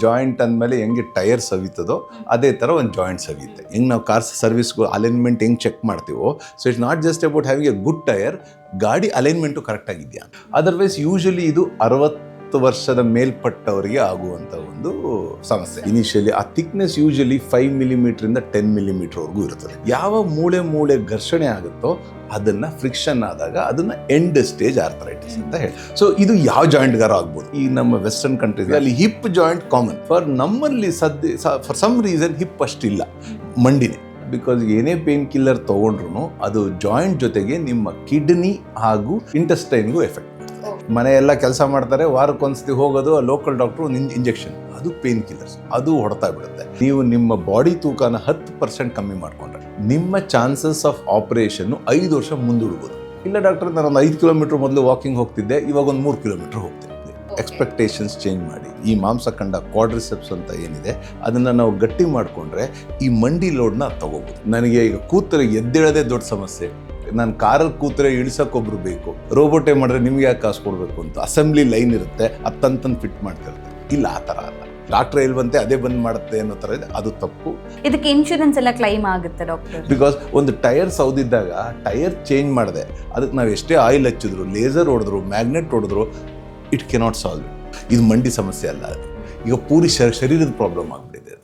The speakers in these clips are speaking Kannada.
ಜಾಯಿಂಟ್ ಅಂದಮೇಲೆ ಹೆಂಗೆ ಟೈರ್ ಸವಿತದೋ ಅದೇ ಥರ ಒಂದು ಜಾಯಿಂಟ್ ಸವಿಯುತ್ತೆ. ಹೆಂಗೆ ನಾವು ಕಾರ್ ಸರ್ವಿಸ್ಗೂ ಅಲೈನ್ಮೆಂಟ್ ಹೆಂಗೆ ಚೆಕ್ ಮಾಡ್ತೀವೋ so it's not just about having a good tyre ಗಾಡಿ ಅಲೈನ್ಮೆಂಟು ಕರೆಕ್ಟಾಗಿದೆಯಾ ಅದರ್ವೈಸ್ ಯೂಶಲಿ ಇದು ಅರವತ್ತು ವರ್ಷದ ಮೇಲ್ಪಟ್ಟವರಿಗೆ ಆಗುವಂಥ ಒಂದು ಸಮಸ್ಯೆ. ಇನಿಷಿಯಲಿ ಆ ಥಿಕ್ನೆಸ್ ಯೂಶಲಿ ಫೈವ್ ಮಿಲಿಮೀಟ್ರಿಂದ ಟೆನ್ ಮಿಲಿಮೀಟರ್ವರೆಗೂ ಇರುತ್ತದೆ. ಯಾವ ಮೂಳೆ ಮೂಳೆ ಘರ್ಷಣೆ ಆಗುತ್ತೋ ಅದನ್ನ ಫ್ರಿಕ್ಷನ್ ಆದಾಗ ಅದನ್ನ ಎಂಡ್ ಸ್ಟೇಜ್ ಆರ್ಥರೈಟಿಸ್ ಅಂತ ಹೇಳಿ. ಸೊ ಇದು ಯಾವ ಜಾಯಿಂಟ್ಗಾರ ಆಗ್ಬೋದು? ಈ ನಮ್ಮ ವೆಸ್ಟರ್ನ್ ಕಂಟ್ರೀಸ್ ಅಲ್ಲಿ ಹಿಪ್ ಜಾಯಿಂಟ್ ಕಾಮನ್ ಫಾರ್ ನಮ್ಮಲ್ಲಿ ಸದ್ಯ ಫಾರ್ ಸಮ್ ರೀಸನ್ ಹಿಪ್ ಅಷ್ಟಿಲ್ಲ ಮಂಡಿನೇ. ಬಿಕಾಸ್ ಏನೇ ಪೇನ್ ಕಿಲ್ಲರ್ ತಗೊಂಡ್ರು ಅದು ಜಾಯಿಂಟ್ ಜೊತೆಗೆ ನಿಮ್ಮ ಕಿಡ್ನಿ ಹಾಗೂ ಇಂಟೆಸ್ಟೈನ್ಗೂ ಎಫೆಕ್ಟ್ ಮನೆಯೆಲ್ಲ ಕೆಲಸ ಮಾಡ್ತಾರೆ ವಾರಕ್ಕೊಂದ್ಸತಿ ಹೋಗೋದು ಲೋಕಲ್ ಡಾಕ್ಟ್ರು ಒಂದು ಇಂಜೆಕ್ಷನ್ ಅದು ಪೇನ್ ಕಿಲ್ಲರ್ಸ್ ಅದು ಹೊಡ್ತಾ ಬಿಡುತ್ತೆ ನೀವು ನಿಮ್ಮ ಬಾಡಿ ತೂಕನ ಹತ್ತು ಪರ್ಸೆಂಟ್ ಕಮ್ಮಿ ಮಾಡ್ಕೊಂಡ್ರೆ ನಿಮ್ಮ ಚಾನ್ಸಸ್ ಆಫ್ ಆಪರೇಷನ್ ಐದು ವರ್ಷ ಮುಂದೂಡ್ಬೋದು. ಇಲ್ಲ ಡಾಕ್ಟರ್ ನಾನು ಒಂದು ಐದು ಕಿಲೋಮೀಟರ್ ಮೊದಲು ವಾಕಿಂಗ್ ಹೋಗ್ತಿದ್ದೆ ಇವಾಗ ಒಂದು ಮೂರು ಕಿಲೋಮೀಟರ್ ಹೋಗ್ತಿದ್ದೆ. ಎಕ್ಸ್ಪೆಕ್ಟೇಷನ್ಸ್ ಚೇಂಜ್ ಮಾಡಿ. ಈ ಮಾಂಸಖಂಡ ಕ್ವಾಡ್ರಿಸೆಪ್ಸ್ ಅಂತ ಏನಿದೆ ಅದನ್ನು ನಾವು ಗಟ್ಟಿ ಮಾಡಿಕೊಂಡ್ರೆ ಈ ಮಂಡಿ ಲೋಡ್ನ ತಗೋಬೋದು. ನನಗೆ ಈಗ ಕೂತರೆ ಎದ್ದೇಳೋದೇ ದೊಡ್ಡ ಸಮಸ್ಯೆ. ನಾನು ಕಾರಲ್ಲಿ ಕೂತ್ರೆ ಇಳಿಸೋಕ್ಕೊಬ್ರು ಬೇಕು. ರೋಬೋಟೇ ಮಾಡಿದ್ರೆ ನಿಮ್ಗೆ ಯಾಕೆ ಕಾಸು ಕೊಡಬೇಕು ಅಂತ. ಅಸೆಂಬ್ಲಿ ಲೈನ್ ಇರುತ್ತೆ ಅದು ಫಿಟ್ ಮಾಡ್ತಿರುತ್ತೆ. ಇಲ್ಲ ಆ ಥರ ಅಲ್ಲ. ಡಾಕ್ಟರ್ ಇಲ್ವಂತೆ ಅದೇ ಬಂದ್ ಮಾಡುತ್ತೆ ಅನ್ನೋ ಥರ ಇದೆ ಅದು ತಪ್ಪು. ಇದಕ್ಕೆ ಇನ್ಶೂರೆನ್ಸ್ ಎಲ್ಲ ಕ್ಲೈಮ್ ಆಗುತ್ತೆ ಡಾಕ್ಟರ್? ಬಿಕಾಸ್ ಒಂದು ಟೈರ್ ಸೌದಿದ್ದಾಗ ಟೈರ್ ಚೇಂಜ್ ಮಾಡಿದೆ. ಅದಕ್ಕೆ ನಾವು ಎಷ್ಟೇ ಆಯಿಲ್ ಹಚ್ಚಿದ್ರು ಲೇಸರ್ ಹೊಡೆದ್ರು ಮ್ಯಾಗ್ನೆಟ್ ಹೊಡೆದ್ರು ಇಟ್ ಕೆನಾಟ್ ಸಾಲ್ವ್ ಇದು ಮಂಡಿ ಸಮಸ್ಯೆ ಅಲ್ಲ. ಅದು ಈಗ ಪೂರಿ ಶರೀರದ ಪ್ರಾಬ್ಲಮ್ ಆಗ್ಬಿಟ್ಟಿದೆ.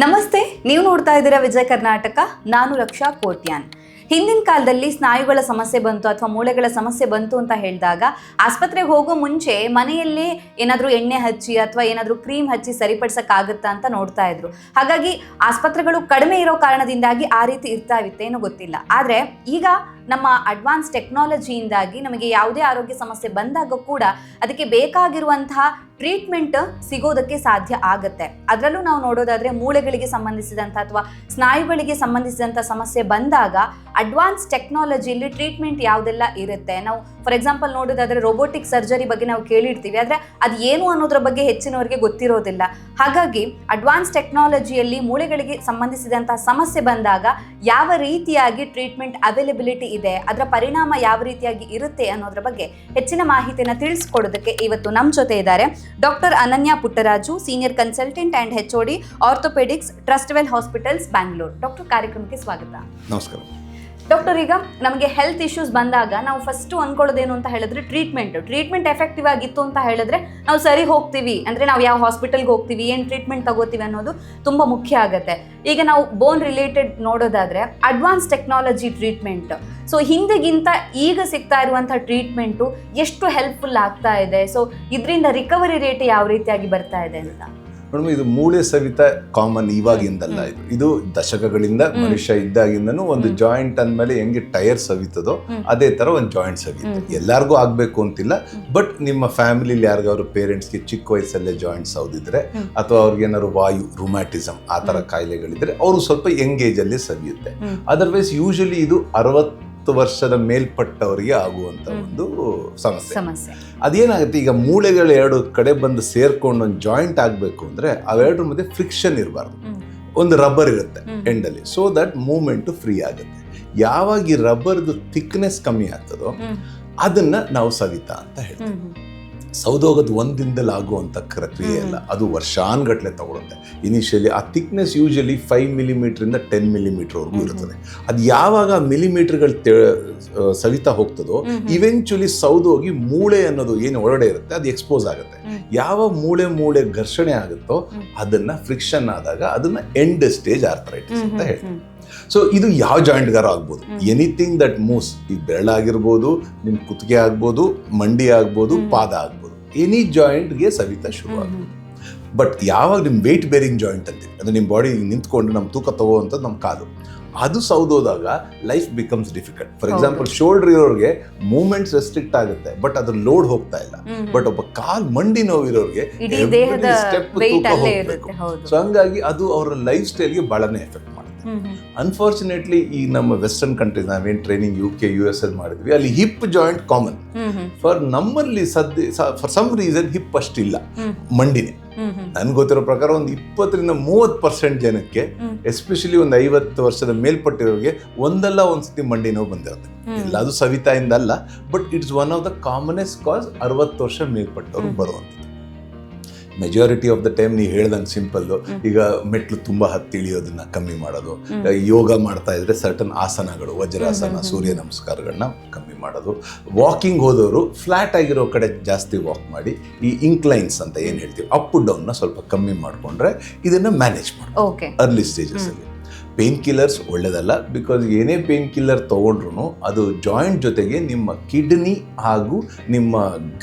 ನಮಸ್ತೆ, ನೀವು ನೋಡ್ತಾ ಇದ್ದೀರಾ ವಿಜಯ ಕರ್ನಾಟಕ, ನಾನು ರಕ್ಷಾ ಕೋಟ್ಯಾನ್. ಹಿಂದಿನ ಕಾಲದಲ್ಲಿ ಸ್ನಾಯುಗಳ ಸಮಸ್ಯೆ ಬಂತು ಅಥವಾ ಮೂಳೆಗಳ ಸಮಸ್ಯೆ ಬಂತು ಅಂತ ಹೇಳಿದಾಗ, ಆಸ್ಪತ್ರೆಗೆ ಹೋಗೋ ಮುಂಚೆ ಮನೆಯಲ್ಲೇ ಏನಾದರೂ ಎಣ್ಣೆ ಹಚ್ಚಿ ಅಥವಾ ಏನಾದರೂ ಕ್ರೀಮ್ ಹಚ್ಚಿ ಸರಿಪಡಿಸೋಕ್ಕಾಗುತ್ತಾ ಅಂತ ನೋಡ್ತಾ ಇದ್ರು. ಹಾಗಾಗಿ ಆಸ್ಪತ್ರೆಗಳು ಕಡಿಮೆ ಇರೋ ಕಾರಣದಿಂದಾಗಿ ಆ ರೀತಿ ಇರ್ತಾ ಇತ್ತೇನೋ ಗೊತ್ತಿಲ್ಲ. ಆದರೆ ಈಗ ನಮ್ಮ ಅಡ್ವಾನ್ಸ್ ಟೆಕ್ನಾಲಜಿಯಿಂದಾಗಿ ನಮಗೆ ಯಾವುದೇ ಆರೋಗ್ಯ ಸಮಸ್ಯೆ ಬಂದಾಗ ಕೂಡ ಅದಕ್ಕೆ ಬೇಕಾಗಿರುವಂತಹ ಟ್ರೀಟ್ಮೆಂಟ್ ಸಿಗೋದಕ್ಕೆ ಸಾಧ್ಯ ಆಗುತ್ತೆ. ಅದರಲ್ಲೂ ನಾವು ನೋಡೋದಾದ್ರೆ ಮೂಳೆಗಳಿಗೆ ಸಂಬಂಧಿಸಿದಂಥ ಅಥವಾ ಸ್ನಾಯುಗಳಿಗೆ ಸಂಬಂಧಿಸಿದಂಥ ಸಮಸ್ಯೆ ಬಂದಾಗ ಅಡ್ವಾನ್ಸ್ ಟೆಕ್ನಾಲಜಿಯಲ್ಲಿ ಟ್ರೀಟ್ಮೆಂಟ್ ಯಾವುದೆಲ್ಲ ಇರುತ್ತೆ? ನಾವು ಫಾರ್ ಎಕ್ಸಾಂಪಲ್ ನೋಡೋದಾದ್ರೆ ರೋಬೋಟಿಕ್ ಸರ್ಜರಿ ಬಗ್ಗೆ ನಾವು ಕೇಳಿರ್ತೀವಿ. ಆದರೆ ಅದು ಏನು ಅನ್ನೋದ್ರ ಬಗ್ಗೆ ಹೆಚ್ಚಿನವರಿಗೆ ಗೊತ್ತಿರೋದಿಲ್ಲ. ಹಾಗಾಗಿ ಅಡ್ವಾನ್ಸ್ ಟೆಕ್ನಾಲಜಿಯಲ್ಲಿ ಮೂಳೆಗಳಿಗೆ ಸಂಬಂಧಿಸಿದಂಥ ಸಮಸ್ಯೆ ಬಂದಾಗ ಯಾವ ರೀತಿಯಾಗಿ ಟ್ರೀಟ್ಮೆಂಟ್ ಅವೈಲೆಬಿಲಿಟಿ ಇದೆ? ಅದರ ಪರಿಣಾಮ ಯಾವ ರೀತಿಯಾಗಿ ಇರುತ್ತೆ ಅನ್ನೋದ್ರ ಬಗ್ಗೆ ಹೆಚ್ಚಿನ ಮಾಹಿತಿಯನ್ನು ತಿಳಿಸ್ಕೊಡೋದಕ್ಕೆ ಇವತ್ತು ನಮ್ಮ ಜೊತೆ ಇದ್ದಾರೆ. doctor Ananya Puttaraju senior consultant and H D orthopaedics Trustwell hospitals Bangalore doctor ಕಾರ್ಯಕ್ರಮಕ್ಕೆ ಸ್ವಾಗತ ನಮಸ್ಕಾರ ಡಾಕ್ಟರ್ ಈಗ ನಮಗೆ ಹೆಲ್ತ್ ಇಶ್ಯೂಸ್ ಬಂದಾಗ ನಾವು ಫಸ್ಟು ಅನ್ಕೊಳ್ಳೋದೇನು ಅಂತ ಹೇಳಿದ್ರೆ ಟ್ರೀಟ್ಮೆಂಟ್ ಟ್ರೀಟ್ಮೆಂಟ್ ಎಫೆಕ್ಟಿವ್ ಆಗಿತ್ತು ಅಂತ ಹೇಳಿದ್ರೆ ನಾವು ಸರಿ ಹೋಗ್ತೀವಿ. ಅಂದರೆ ನಾವು ಯಾವ ಹಾಸ್ಪಿಟಲ್ಗೆ ಹೋಗ್ತೀವಿ, ಏನು ಟ್ರೀಟ್ಮೆಂಟ್ ತಗೋತೀವಿ ಅನ್ನೋದು ತುಂಬ ಮುಖ್ಯ ಆಗುತ್ತೆ. ಈಗ ನಾವು ಬೋನ್ ರಿಲೇಟೆಡ್ ನೋಡೋದಾದ್ರೆ ಅಡ್ವಾನ್ಸ್ ಟೆಕ್ನಾಲಜಿ ಟ್ರೀಟ್ಮೆಂಟ್ ಸೊ ಹಿಂದೆಗಿಂತ ಈಗ ಸಿಗ್ತಾ ಇರುವಂಥ ಟ್ರೀಟ್ಮೆಂಟು ಎಷ್ಟು ಹೆಲ್ಪ್ಫುಲ್ ಆಗ್ತಾ ಇದೆ? ಸೊ ಇದರಿಂದ ರಿಕವರಿ ರೇಟ್ ಯಾವ ರೀತಿಯಾಗಿ ಬರ್ತಾ ಇದೆ ಅಂತ. ಮೇಡಮ್ ಇದು ಮೂಳೆ ಸವಿತ ಕಾಮನ್ ಇವಾಗಿಂದಲ್ಲ ಇದು. ಇದು ದಶಕಗಳಿಂದ ಮನುಷ್ಯ ಇದ್ದಾಗಿಂದನೂ ಒಂದು ಜಾಯಿಂಟ್ ಅಂದಮೇಲೆ ಹೆಂಗೆ ಟೈರ್ ಸವಿತದೋ. ಅದೇ ತರ ಒಂದು ಜಾಯಿಂಟ್ ಸವಿಯುತ್ತೆ. ಎಲ್ಲರಿಗೂ ಆಗಬೇಕು ಅಂತಿಲ್ಲ ಬಟ್ ನಿಮ್ಮ ಫ್ಯಾಮಿಲಿಲಿ ಯಾರಿಗಾದ್ರು ಪೇರೆಂಟ್ಸ್ಗೆ ಚಿಕ್ಕ ವಯಸ್ಸಲ್ಲೇ ಜಾಯಿಂಟ್ ಸೌದಿದ್ರೆ ಅಥವಾ ಅವ್ರಿಗೆ ಏನಾದ್ರು ವಾಯು ರುಮ್ಯಾಟಿಸಮ್ ಆ ತರ ಕಾಯಿಲೆಗಳಿದ್ರೆ ಅವರು ಸ್ವಲ್ಪ ಯಂಗ್ ಅಲ್ಲಿ ಸವಿಯುತ್ತೆ. ಅದರ್ವೈಸ್ ಯೂಶಲಿ ಇದು ಅರವತ್ತು ವರ್ಷದ ಮೇಲ್ಪಟ್ಟವರಿಗೆ ಆಗುವಂತ ಒಂದು ಸಮಸ್ಯೆ. ಅದೇನಾಗುತ್ತೆ ಈಗ ಮೂಳೆಗಳು ಎರಡು ಕಡೆ ಬಂದು ಸೇರ್ಕೊಂಡು ಒಂದು ಜಾಯಿಂಟ್ ಆಗಬೇಕು ಅಂದ್ರೆ ಅವೆರಡರ ಮಧ್ಯೆ ಫ್ರಿಕ್ಷನ್ ಇರಬಾರ್ದು. ಒಂದು ರಬ್ಬರ್ ಇರುತ್ತೆ. ಎಂಡಲ್ಲಿ ಸೊ ದಟ್ ಮೂಮೆಂಟ್ ಫ್ರೀ ಆಗುತ್ತೆ. ಯಾವಾಗ ಈ ರಬ್ಬರ್ದು ಥಿಕ್ನೆಸ್ ಕಮ್ಮಿ ಆಗ್ತದೋ. ಅದನ್ನ ನಾವು ಸವಿತಾ ಅಂತ ಹೇಳ್ತೀವಿ. ಸೌದೋಗದ ಒಂದ್ ದಿನದಲ್ಲಿ ಆಗುವಂಥ ಪ್ರಕ್ರಿಯೆ ಅಲ್ಲ ಅದು ವರ್ಷಾನ್ಗಟ್ಲೆ ತಗೊಳುತ್ತೆ. ಇನಿಷಿಯಲಿ ಆ ಥಿಕ್ನೆಸ್ ಯೂಶಲಿ ಫೈವ್ ಮಿಲಿಮೀಟ್ರಿಂದ ಟೆನ್ ಮಿಲಿಮೀಟ್ರ್ವರೆಗೂ ಇರುತ್ತದೆ. ಇರ್ತದೆ ಅದು ಯಾವಾಗ ಮಿಲಿಮೀಟರ್ಗಳು ಸವಿತಾ ಹೋಗ್ತದೋ. ಇವೆಂಚುಲಿ ಸೌದೋಗಿ ಮೂಳೆ ಅನ್ನೋದು ಏನು ಒಳಗಡೆ ಇರುತ್ತೆ ಅದು ಎಕ್ಸ್ಪೋಸ್ ಆಗುತ್ತೆ. ಯಾವ ಮೂಳೆ ಮೂಳೆ ಘರ್ಷಣೆ ಆಗುತ್ತೋ ಅದನ್ನು ಫ್ರಿಕ್ಷನ್ ಆದಾಗ ಅದನ್ನ ಎಂಡ್ ಸ್ಟೇಜ್ ಆರ್ಥರೈಟಿಸ್ ಅಂತ ಹೇಳ್ತೀವಿ ಸೊ ಇದು ಯಾವ ಜಾಯಿಂಟ್ಗಾರ ಆಗ್ಬೋದು. ಎನಿಥಿಂಗ್ ದಟ್ ಮೂವ್ಸ್ ಈ ಬೆರಳಾಗಿರ್ಬೋದು ನಿಮ್ಮ ಕುತ್ತಿಗೆ ಆಗ್ಬೋದು ಮಂಡಿ ಆಗ್ಬೋದು ಪಾದ ಆಗ್ಬೋದು. ಎನಿ ಜಾಯಿಂಟ್ಗೆ ಸವಿತಾ ಶುರು ಆಗುತ್ತೆ ಬಟ್ ಯಾವಾಗ ನಿಮ್ ವೇಟ್ ಬೇರಿಂಗ್ ಜಾಯಿಂಟ್ ಅಂತೀವಿ ಅಂದ್ರೆ ನಿಮ್ಮ ಬಾಡಿ ನಿಂತ್ಕೊಂಡು ನಮ್ಮ ತೂಕ ತಗೋವಂಥದ್ದು ನಮ್ಮ ಕಾಲು ಅದು ಸೌದೋದಾಗ life becomes difficult for. Example shoulder ಇರೋರಿಗೆ ಮೂವ್ಮೆಂಟ್ಸ್ ರೆಸ್ಟ್ರಿಕ್ಟ್ ಆಗುತ್ತೆ ಬಟ್ ಅದ್ರ ಲೋಡ್ ಹೋಗ್ತಾ ಇಲ್ಲ. ಬಟ್ ಒಬ್ಬ ಕಾಲ್ ಮಂಡಿ ನೋವಿರೋರಿಗೆ weight ತೂಕ ಹೋಗ್ಬೇಕು. ಸೊ ಹಂಗಾಗಿ ಅದು ಅವರ ಲೈಫ್ ಸ್ಟೈಲ್ಗೆ ಬಹಳನೇ ಎಫೆಕ್ಟ್. ಅನ್ಫಾರ್ಚುನೇಟ್ಲಿ ಈ ನಮ್ಮ ವೆಸ್ಟರ್ನ್ ಕಂಟ್ರೀಸ್ ನಾವೇನು training U K U S L ಮಾಡಿದ್ವಿ, ಅಲ್ಲಿ ಹಿಪ್ ಜಾಯಿಂಟ್ ಕಾಮನ್ ಫಾರ್ ನಮ್ಮಲ್ಲಿ ಸದ್ಯ ಫಾರ್ ಸಮ್ ರೀಸನ್ ಹಿಪ್ ಅಷ್ಟಿಲ್ಲ ಮಂಡಿನೇ ನನ್ಗೆ ಗೊತ್ತಿರೋ ಪ್ರಕಾರ ಒಂದು ಇಪ್ಪತ್ತರಿಂದ ಮೂವತ್ತು ಪರ್ಸೆಂಟ್ ಜನಕ್ಕೆ. ಎಸ್ಪೆಷಲಿ ಒಂದು ಐವತ್ತು ವರ್ಷದ ಮೇಲ್ಪಟ್ಟಿರೋರಿಗೆ, ಒಂದಲ್ಲ ಒಂದ್ಸತಿ ಮಂಡಿ ನೋವು ಬಂದಿರುತ್ತೆ ಎಲ್ಲ ಅದು ಸವಿತಾಯಿಂದ ಅಲ್ಲ but it's one of the commonest cause ಅರವತ್ತು ವರ್ಷ ಮೇಲ್ಪಟ್ಟವ್ರಿಗೆ. ಬರುವಂಥದ್ದು ಮೆಜಾರಿಟಿ ಆಫ್ ದ ಟೈಮ್ ನೀವು ಹೇಳ್ದಂಗೆ ಸಿಂಪಲ್ಲು ಈಗ ಮೆಟ್ಲು ತುಂಬ ಹತ್ತಿ ಇಳಿಯೋದನ್ನ ಕಮ್ಮಿ ಮಾಡೋದು. ಯೋಗ ಮಾಡ್ತಾ ಇದ್ರೆ ಸರ್ಟನ್ ಆಸನಗಳು ವಜ್ರಾಸನ ಸೂರ್ಯ ನಮಸ್ಕಾರಗಳನ್ನ ಕಮ್ಮಿ ಮಾಡೋದು. ವಾಕಿಂಗ್ ಹೋದವರು ಫ್ಲಾಟ್ ಆಗಿರೋ ಕಡೆ ಜಾಸ್ತಿ ವಾಕ್ ಮಾಡಿ ಈ ಇಂಕ್ಲೈನ್ಸ್ ಅಂತ ಏನು ಹೇಳ್ತೀವಿ ಅಪ್ ಡೌನ್ನ ಸ್ವಲ್ಪ ಕಮ್ಮಿ ಮಾಡಿಕೊಂಡ್ರೆ ಇದನ್ನ ಮ್ಯಾನೇಜ್ ಮಾಡಿ ಓಕೆ ಅರ್ಲಿ ಸ್ಟೇಜಸಲ್ಲಿ ಪೇನ್ ಕಿಲ್ಲರ್ಸ್ ಒಳ್ಳೆಯದಲ್ಲ ಬಿಕಾಸ್ ಏನೇ ಪೇನ್ ಕಿಲ್ಲರ್ ತೊಗೊಂಡ್ರು ಅದು ಜಾಯಿಂಟ್ ಜೊತೆಗೆ ನಿಮ್ಮ ಕಿಡ್ನಿ ಹಾಗೂ ನಿಮ್ಮ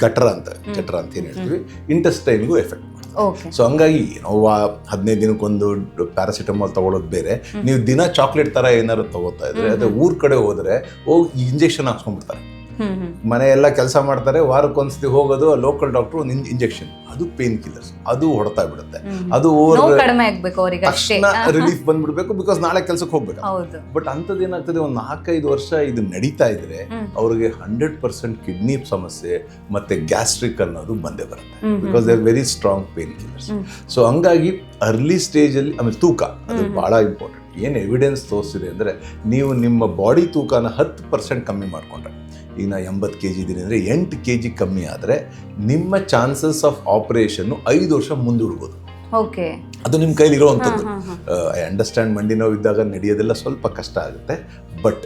ಗಟ್ರ ಅಂತ ಗಟರ್ ಅಂತ ಏನು ಹೇಳ್ತೀವಿ ಇಂಟೆಸ್ಟೈನ್ಗೂ ಎಫೆಕ್ಟ್ ಮಾಡ್ತಾರೆ ಸೊ ಹಂಗಾಗಿ ಏನೋ ಹದಿನೈದು ದಿನಕ್ಕೊಂದು ಪ್ಯಾರಾಸಿಟಮಾಲ್ ತಗೊಳ್ಳೋದು ಬೇರೆ. ನೀವು ದಿನ ಚಾಕ್ಲೇಟ್ ಥರ ಏನಾದ್ರು ತಗೋತಾ ಇದ್ರೆ ಅದೇ ಊರ್ ಕಡೆ ಹೋದರೆ ಹೋಗಿ ಇಂಜೆಕ್ಷನ್ ಹಾಕ್ಸ್ಕೊಂಡ್ಬಿಡ್ತಾರೆ. ಹ್ಮ್ ಹ್ಮ್ ಮನೆ ಎಲ್ಲ ಕೆಲಸ ಮಾಡ್ತಾರೆ ವಾರಕ್ಕೊಂದ್ಸತಿ ಹೋಗೋದು ಲೋಕಲ್ ಡಾಕ್ಟರ್ ಒಂದು ಇಂಜೆಕ್ಷನ್ ಅದು ಪೇನ್ ಕಿಲ್ಲರ್ಸ್ ಅದು ಹೊಡ್ತಾ ಬಿಡುತ್ತೆ. ಅದು ತಕ್ಷಣ ರಿಲೀಫ್ ಬಂದ್ಬಿಡ್ಬೇಕು ಬಿಕಾಸ್ ನಾಳೆ ಕೆಲಸಕ್ಕೆ ಹೋಗ್ಬೇಕು. ಬಟ್ ಅಂಥದ್ದು ಏನಾಗ್ತದೆ ಒಂದು ನಾಲ್ಕೈದು ವರ್ಷ ಇದು ನಡೀತಾ ಇದ್ರೆ. ಅವ್ರಿಗೆ ಹಂಡ್ರೆಡ್ ಪರ್ಸೆಂಟ್ ಕಿಡ್ನಿ ಸಮಸ್ಯೆ ಮತ್ತೆ ಗ್ಯಾಸ್ಟ್ರಿಕ್ ಅನ್ನೋದು ಬಂದೇ ಬರುತ್ತೆ. Because they are very strong painkillers. So ಹಂಗಾಗಿ ಅರ್ಲಿ ಸ್ಟೇಜಲ್ಲಿ ಆಮೇಲೆ ತೂಕ ಅದು ಬಹಳ ಇಂಪಾರ್ಟೆಂಟ್ ಏನು ಎವಿಡೆನ್ಸ್ ತೋರಿಸಿದೆ ಅಂದರೆ ನೀವು ನಿಮ್ಮ ಬಾಡಿ ತೂಕನ ಹತ್ತು ಪರ್ಸೆಂಟ್ ಕಮ್ಮಿ ಮಾಡಿಕೊಂಡ್ರೆ. ಈಗ ನಾ ಎಂಬತ್ತು ಕೆ ಜಿ ಇದ್ದೀನಿ ಅಂದರೆ ಎಂಟು ಕೆ ಜಿ ಕಮ್ಮಿ ಆದರೆ ನಿಮ್ಮ ಚಾನ್ಸಸ್ ಆಫ್ ಆಪರೇಷನ್ನು ಐದು ವರ್ಷ ಮುಂದೂಡ್ಬೋದು. ಓಕೆ ಅದು ನಿಮ್ಮ ಕೈಲಿರೋವಂಥದ್ದು ಐ ಅಂಡರ್ಸ್ಟ್ಯಾಂಡ್ ಮಂಡಿ ನೋವು ಇದ್ದಾಗ ನಡೆಯೋದೆಲ್ಲ ಸ್ವಲ್ಪ ಕಷ್ಟ ಆಗುತ್ತೆ. ಬಟ್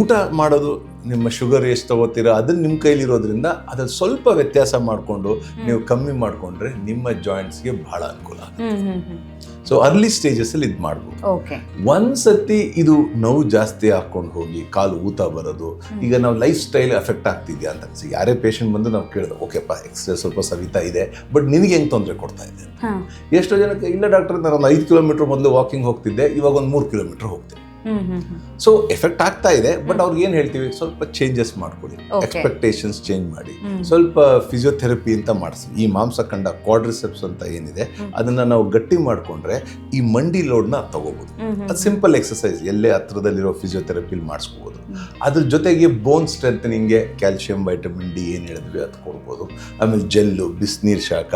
ಊಟ ಮಾಡೋದು ನಿಮ್ಮ ಶುಗರ್ ಎಷ್ಟು ತಗೋತೀರಾ ಅದನ್ನ ನಿಮ್ಮ ಕೈಲಿರೋದ್ರಿಂದ ಅದ್ರಲ್ಲಿ ಸ್ವಲ್ಪ ವ್ಯತ್ಯಾಸ ಮಾಡಿಕೊಂಡು ನೀವು ಕಮ್ಮಿ ಮಾಡಿಕೊಂಡ್ರೆ ನಿಮ್ಮ ಜಾಯಿಂಟ್ಸ್ಗೆ ಬಹಳ ಅನುಕೂಲ ಆಗುತ್ತೆ. ಸೊ ಅರ್ಲಿ ಸ್ಟೇಜಸಲ್ಲಿ ಇದು ಮಾಡ್ಬೋದು. ಒಂದ್ಸತಿ ಇದು ನೋವು ಜಾಸ್ತಿ ಹಾಕೊಂಡು ಹೋಗಿ ಕಾಲು ಊತ ಬರೋದು ಈಗ ನಾವು ಲೈಫ್ ಸ್ಟೈಲ್ ಎಫೆಕ್ಟ್ ಆಗ್ತಿದ್ಯಾ ಅಂತ ಅನ್ಸಿ. ಯಾರೇ ಪೇಷಂಟ್ ಬಂದು ನಾವು ಕೇಳಿದ್ರು ಓಕೆಪ್ಪ ಎಕ್ಸ್ರೇ ಸ್ವಲ್ಪ ಸವಿತಾ ಇದೆ ಬಟ್ ನಿನಗೆ ಹೆಂಗೆ ತೊಂದರೆ ಕೊಡ್ತಾ ಇದೆ? ಎಷ್ಟೋ ಜನಕ್ಕೆ ಇಲ್ಲ ಡಾಕ್ಟರ್ ನಾನು ಒಂದು ಐದು ಕಿಲೋಮೀಟರ್ ಮೊದಲು ವಾಕಿಂಗ್ ಹೋಗ್ತಿದ್ದೆ ಇವಾಗ ಒಂದು ಮೂರು ಕಿಲೋಮೀಟರ್ ಹೋಗ್ತೀನಿ ಸೊ ಎಫೆಕ್ಟ್ ಆಗ್ತಾ ಇದೆ ಬಟ್ ಅವ್ರಿಗೆ ಏನು ಹೇಳ್ತೀವಿ? ಸ್ವಲ್ಪ ಚೇಂಜಸ್ ಮಾಡ್ಕೊಳ್ಳಿ Okay. ಎಕ್ಸ್ಪೆಕ್ಟೇಷನ್ಸ್ ಚೇಂಜ್ ಮಾಡಿ. ಸ್ವಲ್ಪ ಫಿಸಿಯೋಥೆರಪಿ ಅಂತ ಮಾಡಿಸಿ. ಈ ಮಾಂಸಖಂಡ ಕ್ವಾಡ್ರಿಸೆಪ್ಸ್ ಅಂತ ಏನಿದೆ. ಅದನ್ನ ನಾವು ಗಟ್ಟಿ ಮಾಡಿಕೊಂಡ್ರೆ ಈ ಮಂಡಿ ಲೋಡ್ನ ತಗೋಬಹುದು ಅದು ಸಿಂಪಲ್ ಎಕ್ಸಸೈಸ್ ಎಲ್ಲೇ ಹತ್ರದಲ್ಲಿರೋ ಫಿಸಿಯೋಥೆರಪಿಲಿ ಮಾಡಿಸ್ಕೋಬೋದು. ಹ್ಮ್. ಅದ್ರ ಜೊತೆಗೆ ಬೋನ್ ಸ್ಟ್ರೆಂಥನಿಂಗ್ಗೆ ಕ್ಯಾಲ್ಸಿಯಂ ವೈಟಮಿನ್ ಡಿ ಏನು ಹೇಳಿದ್ವಿ ಅದು ಕೊಡ್ಬೋದು. ಆಮೇಲೆ ಜೆಲ್ಲು ಬಿಸಿನೀರು ಶಾಖ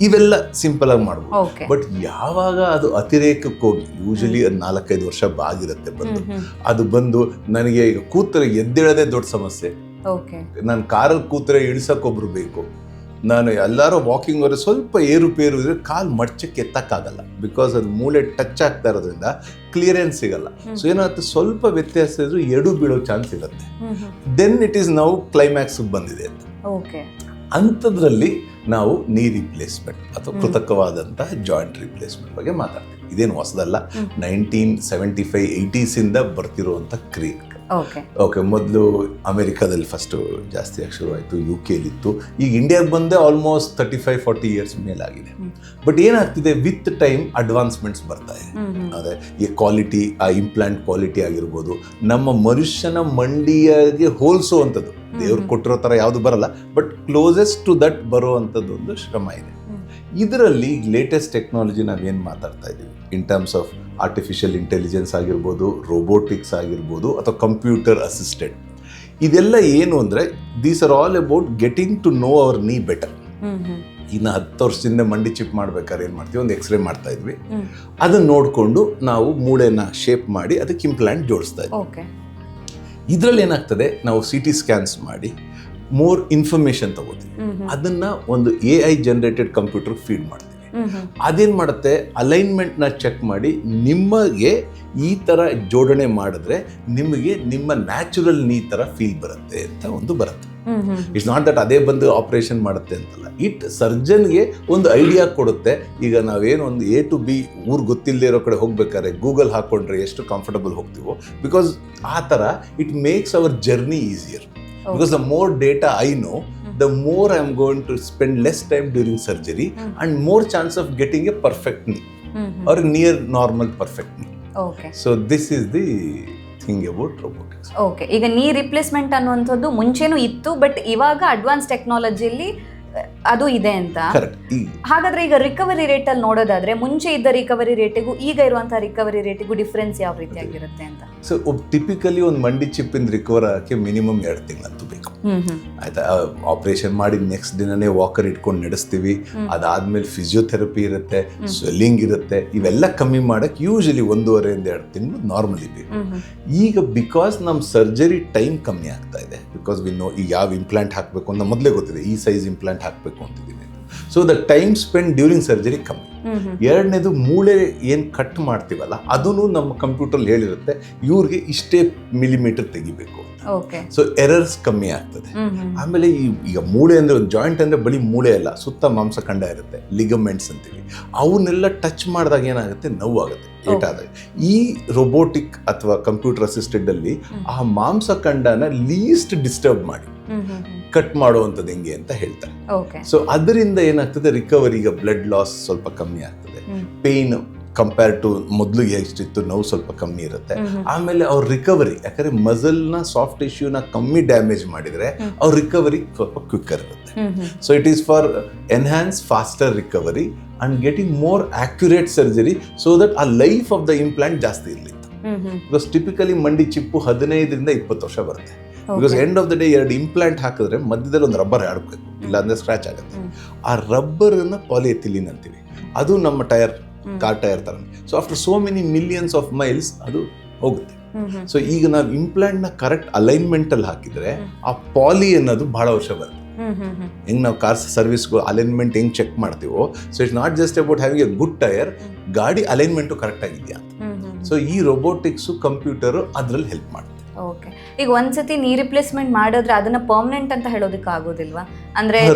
ಇವೆಲ್ಲ ಸಿಂಪಲ್ ಆಗಿ ಮಾಡ್ಬೋದು. ಬಟ್ ಯಾವಾಗ ಅದು ಅತಿರೇಕಕ್ಕೆ ಹೋಗಿ ಯೂಶಲಿ ಅದು ನಾಲ್ಕೈದು ವರ್ಷ ಬಾಗಿರುತ್ತೆ. ಬಂದು. ಹ್ಮ್ ಹ್ಮ್. ಅದು ಬಂದು ನನಗೆ ಈಗ ಕೂತರೆ ಎದ್ದೇಳೋದೇ ದೊಡ್ಡ ಸಮಸ್ಯೆ. ಓಕೆ. ನಾನು ಕಾರಲ್ಲಿ ಕೂತರೆ ಇಳಿಸೋಕೊಬ್ರು ಬೇಕು. ನಾನು ಎಲ್ಲರೂ ವಾಕಿಂಗ್ ಹೋದ್ರೆ ಸ್ವಲ್ಪ ಏರುಪೇರು ಇದ್ರೆ ಕಾಲು ಮಡ್ಚಕ್ಕೆ ಎತ್ತಕ್ಕಾಗಲ್ಲ. ಬಿಕಾಸ್ ಅದು ಮೂಳೆ ಟಚ್ ಆಗ್ತಾ ಇರೋದ್ರಿಂದ ಕ್ಲಿಯರೆನ್ಸ್ ಸಿಗಲ್ಲ. ಸೊ ಏನಾಗುತ್ತೆ? ಸ್ವಲ್ಪ ವ್ಯತ್ಯಾಸ ಇದ್ರೂ ಎಡು ಬೀಳೋ ಚಾನ್ಸ್ ಇರುತ್ತೆ. ದೆನ್ ಇಟ್ ಈಸ್ ನಾವು ಕ್ಲೈಮ್ಯಾಕ್ಸ್ ಬಂದಿದೆ ಅಂತ. ಓಕೆ. ಅಂಥದ್ರಲ್ಲಿ ನಾವು ನೀ ರಿಪ್ಲೇಸ್ಮೆಂಟ್ ಅಥವಾ. ಕೃತಕವಾದಂತಹ ಜಾಯಿಂಟ್ ರಿಪ್ಲೇಸ್ಮೆಂಟ್ ಬಗ್ಗೆ ಮಾತಾಡ್ತೀವಿ. ಇದೇನು ಹೊಸದಲ್ಲ. ನೈನ್ಟೀನ್ ಸೆವೆಂಟಿ ಫೈವ್ ಏಯ್ಟೀಸಿಂದ ಬರ್ತಿರುವಂಥ ಕ್ರಿಯೆ ಓಕೆ. ಮೊದಲು ಅಮೆರಿಕಾದಲ್ಲಿ ಫಸ್ಟು ಜಾಸ್ತಿ ಆಗಿ ಶುರುವಾಯಿತು ಯು ಕೆಲಿತ್ತು ಈಗ ಇಂಡಿಯಾಗೆ ಬಂದೆ almost thirty five forty years ಮೇಲಾಗಿದೆ. But ಏನಾಗ್ತಿದೆ ವಿತ್ ಟೈಮ್ ಅಡ್ವಾನ್ಸ್ಮೆಂಟ್ಸ್ ಬರ್ತಾ ಇದೆ. ಅದೇ ಈ ಕ್ವಾಲಿಟಿ ಆ ಇಂಪ್ಲಾಂಟ್ ಕ್ವಾಲಿಟಿ ಆಗಿರ್ಬೋದು ನಮ್ಮ ಮನುಷ್ಯನ ಮಂಡಿಯಾಗೆ ಹೋಲಿಸುವಂಥದ್ದು. ದೇವ್ರು ಕೊಟ್ಟಿರೋ ಥರ ಯಾವುದು ಬರಲ್ಲ ಬಟ್ ಕ್ಲೋಸೆಸ್ಟ್ ಟು ದಟ್ ಬರೋ ಅಂಥದ್ದು ಒಂದು ಶ್ರಮ ಇದೆ. ಇದರಲ್ಲಿ ಲೇಟೆಸ್ಟ್ ಟೆಕ್ನಾಲಜಿ ನಾವೇನು ಮಾತಾಡ್ತಾ ಇದ್ದೀವಿ? In terms of artificial intelligence ಆಗಿರ್ಬೋದು ರೋಬೋಟಿಕ್ಸ್ ಆಗಿರ್ಬೋದು ಅಥವಾ ಕಂಪ್ಯೂಟರ್ ಅಸಿಸ್ಟೆಡ್ ಇದೆಲ್ಲ ಏನು ಅಂದರೆ these are all about getting to know our knee better ಇನ್ನು ಹತ್ತು ವರ್ಷದಿಂದ ಮಂಡಿ ಚಿಪ್ ಮಾಡ್ಬೇಕಾದ್ರೆ ಏನು ಮಾಡ್ತೀವಿ? ಒಂದು ಎಕ್ಸ್ರೇ ಮಾಡ್ತಾ ಇದ್ವಿ. ಅದನ್ನು ನೋಡಿಕೊಂಡು ನಾವು ಮೂಳೆನ ಶೇಪ್ ಮಾಡಿ ಅದಕ್ಕೆ ಇಂಪ್ಲಾಂಟ್ ಜೋಡಿಸ್ತಾ ಇದ್ವಿ. ಇದರಲ್ಲಿ ಏನಾಗ್ತದೆ? ನಾವು ಸಿ ಟಿ ಸ್ಕ್ಯಾನ್ಸ್ ಮಾಡಿ ಮೋರ್ ಇನ್ಫಾರ್ಮೇಷನ್ ತಗೋತೀವಿ. ಅದನ್ನು ಒಂದು A I generated computer feed ಮಾಡ್ತೀವಿ. ಅದೇನು ಮಾಡುತ್ತೆ? ಅಲೈನ್ಮೆಂಟ್ನ ಚೆಕ್ ಮಾಡಿ ನಿಮಗೆ ಈ ಥರ ಜೋಡಣೆ ಮಾಡಿದ್ರೆ ನಿಮಗೆ ನಿಮ್ಮ ನ್ಯಾಚುರಲ್ ನೀ ಥರ ಫೀಲ್ ಬರುತ್ತೆ ಅಂತ ಒಂದು ಬರುತ್ತೆ. ಇಟ್ಸ್ ನಾಟ್ ದಟ್ ಅದೇ ಬಂದು ಆಪರೇಷನ್ ಮಾಡುತ್ತೆ ಅಂತಲ್ಲ. ಇಟ್ ಸರ್ಜನ್ಗೆ ಒಂದು ಐಡಿಯಾ ಕೊಡುತ್ತೆ. ಈಗ ನಾವೇನು ಒಂದು ಎ ಟು ಬಿ ಊರು ಗೊತ್ತಿಲ್ಲದೆ ಇರೋ ಕಡೆ ಹೋಗ್ಬೇಕಾದ್ರೆ ಗೂಗಲ್ ಹಾಕ್ಕೊಂಡ್ರೆ ಎಷ್ಟು ಕಂಫರ್ಟಬಲ್ ಹೋಗ್ತೀವೋ? ಬಿಕಾಸ್ ಆ ಥರ it makes our journey easier because the more data I know the more I am going to spend less time during surgery hmm. And more chance of getting a perfect knee hmm hmm or near normal perfect knee okay so this is the thing about robotics okay ಈಗ ನೀ ರಿಪ್ಲೇಸ್ಮೆಂಟ್ ಅನ್ನುವಂಥದ್ದು ಮುಂಚೆನೂ ಇತ್ತು ಬಟ್ ಇವಾಗ ಅಡ್ವಾನ್ಸ್ ಟೆಕ್ನಾಲಜಿಲಿ ಅದು ಇದೆ ಅಂತ. ಹಾಗಾದ್ರೆ ಈಗ ರಿಕವರಿ ರೇಟ್ ಅಲ್ಲಿ ನೋಡೋದಾದ್ರೆ ಮುಂಚೆ ಇದ್ದ ರಿಕವರಿ ರೇಟಿಗೂ ಈಗ ಇರುವಂತಹ ರಿಕವರಿ ರೇಟಿಗೂ ಡಿಫ್ರೆನ್ಸ್ ಯಾವ ರೀತಿಯಾಗಿರುತ್ತೆ ಅಂತ? ಸೊ ಟಿಪಿಕಲಿ ಒಂದು ಮಂಡಿ ಚಿಪ್ಪಿಂದ ರಿಕವರ್ ಆಗಕ್ಕೆ ಮಿನಿಮಮ್ ಎರಡು ತಿಂಗಳಂತೂ ಬೇಕು. ಆಯ್ತಾ? ಆಪರೇಷನ್ ಮಾಡಿ ನೆಕ್ಸ್ಟ್ ದಿನನೇ ವಾಕರ್ ಇಟ್ಕೊಂಡು ನಡೆಸ್ತೀವಿ. ಅದಾದ್ಮೇಲೆ ಫಿಸಿಯೋಥೆರಪಿ ಇರುತ್ತೆ ಸ್ವೆಲ್ಲಿಂಗ್ ಇರುತ್ತೆ. ಇವೆಲ್ಲ ಕಮ್ಮಿ ಮಾಡಕ್ ಯೂಶಲಿ ಒಂದೂವರೆಯಿಂದ ಎರಡು ತಿಂಗಳು ನಾರ್ಮಲ್ ಇದೆ ಈಗ ಬಿಕಾಸ್ ನಮ್ಮ ಸರ್ಜರಿ ಟೈಮ್ ಕಮ್ಮಿ ಆಗ್ತಾ ಇದೆ ಬಿಕಾಸ್ ವಿ ನೋ ಈಗ ಯಾವ ಇಂಪ್ಲಾಂಟ್ ಹಾಕಬೇಕು ಅಂತ ಮೊದಲೇ ಗೊತ್ತಿದೆ, ಈ ಸೈಜ್ ಇಂಪ್ಲಾಂಟ್ ಹಾಕಬೇಕು ಅಂತಿದ್ದೀನಿ so the time spend during surgery ಕಮ್ಮಿ. ಎರಡನೇದು ಮೂಳೆ ಏನು ಕಟ್ ಮಾಡ್ತೀವಲ್ಲ ಅದನ್ನು ನಮ್ಮ ಕಂಪ್ಯೂಟರ್ ಹೇಳಿರುತ್ತೆ ಇವ್ರಿಗೆ ಇಷ್ಟೇ ಮಿಲಿಮೀಟರ್ ತೆಗಿಬೇಕು ಸೊ ಎರರ್ಸ್ ಕಮ್ಮಿ ಆಗ್ತದೆ. ಆಮೇಲೆ ಈ ಈಗ ಮೂಳೆ ಅಂದರೆ ಒಂದು ಜಾಯಿಂಟ್ ಅಂದ್ರೆ ಬಳಿ ಮೂಳೆ ಅಲ್ಲ ಸುತ್ತ ಮಾಂಸಖಂಡ ಇರುತ್ತೆ ಲಿಗಮೆಂಟ್ಸ್ ಅಂತೀವಿ. ಅವನ್ನೆಲ್ಲ ಟಚ್ ಮಾಡಿದಾಗ ಏನಾಗುತ್ತೆ? ನೋವಾಗುತ್ತೆ ಏಟಾದಾಗ ಈ ರೊಬೋಟಿಕ್ ಅಥವಾ ಕಂಪ್ಯೂಟರ್ ಅಸಿಸ್ಟೆಡ್ ಅಲ್ಲಿ ಆ ಮಾಂಸಖಂಡನ ಲೀಸ್ಟ್ ಡಿಸ್ಟರ್ಬ್ ಮಾಡಿ. ಕಟ್ ಮಾಡುವಂಥದ್ದು ಹೆಂಗೆ ಅಂತ ಹೇಳ್ತಾರೆ. ಸೊ ಅದರಿಂದ ಏನಾಗ್ತದೆ? ರಿಕವರಿ ಈಗ ಬ್ಲಡ್ ಲಾಸ್ ಸ್ವಲ್ಪ ಕಮ್ಮಿ ಆಗ್ತದೆ. ಪೇನ್ ಪೇಯ್ನ್ ಕಂಪೇರ್ ಟು ಮೊದಲು ಎಷ್ಟಿತ್ತು? ನೋವು ಸ್ವಲ್ಪ ಕಮ್ಮಿ ಇರುತ್ತೆ. ಆಮೇಲೆ ಅವ್ರ ರಿಕವರಿ ಯಾಕಂದ್ರೆ ಮಸಲ್ನ ಸಾಫ್ಟ್ ಟಿಶ್ಯೂನ ಕಮ್ಮಿ ಡ್ಯಾಮೇಜ್ ಮಾಡಿದ್ರೆ ಅವ್ರ ರಿಕವರಿ ಸ್ವಲ್ಪ ಕ್ವಿಕ್ಕರ್ ಇರುತ್ತೆ. So it is for enhance faster recovery and getting more accurate surgery so that ಆ ಲೈಫ್ ಆಫ್ ದ ಇಂಪ್ಲಾಂಟ್ ಜಾಸ್ತಿ ಇರಲಿ ಬಿಕಾಸ್ ಟಿಪಿಕಲಿ ಮಂಡಿ ಚಿಪ್ಪು ಹದಿನೈದರಿಂದ ಇಪ್ಪತ್ತು ವರ್ಷ ಬರುತ್ತೆ. Because end of the day ಎರಡು ಇಂಪ್ಲಾಂಟ್ ಹಾಕಿದ್ರೆ ಮಧ್ಯದಲ್ಲಿ ಒಂದು ರಬ್ಬರ್ ಆಡಬೇಕು ಇಲ್ಲಾಂದ್ರೆ ಸ್ಕ್ರಾಚ್ ಆಗುತ್ತೆ. ಆ ಆ ರಬ್ಬರನ್ನು ಪಾಲಿಎಥಿಲಿನ್ ಅಂತೀವಿ. ಅದು ನಮ್ಮ ಟೈರ್ ಕಾರ್ ಟೈರ್ ಥರ. So after so many millions of miles ಅದು ಹೋಗುತ್ತೆ. ಸೊ ಈಗ ನಾವು ಇಂಪ್ಲಾಂಟ್ನ ಕರೆಕ್ಟ್ ಅಲೈನ್ಮೆಂಟಲ್ಲಿ ಹಾಕಿದ್ರೆ ಆ ಪಾಲಿ ಅನ್ನೋದು ಬಹಳ ವರ್ಷ ಬರುತ್ತೆ. ಹೆಂಗೆ ನಾವು ಕಾರ್ ಸರ್ವಿಸ್ ಅಲೈನ್ಮೆಂಟ್ ಹೆಂಗೆ ಚೆಕ್ ಮಾಡ್ತೀವೋ so it's not just about having a good tyre ಗಾಡಿ ಅಲೈನ್ಮೆಂಟು ಕರೆಕ್ಟ್ ಆಗಿದೆಯಾ ಸೊ ಈ ರೊಬೋಟಿಕ್ಸು ಕಂಪ್ಯೂಟರು ಅದರಲ್ಲಿ ಹೆಲ್ಪ್ ಮಾಡುತ್ತೆ ಓಕೆ ಈಗ ಒಂದ್ಸತಿ ನೀ ರಿಪ್ಲೇಸ್ಮೆಂಟ್ ಮಾಡಿದ್ರೆ ಅದನ್ನ ಪರ್ಮನೆಂಟ್ ಅಂತ ಹೇಳೋದಕ್ಕೆ ಆಗೋದಿಲ್ವಾ ಅಂದ್ರೆ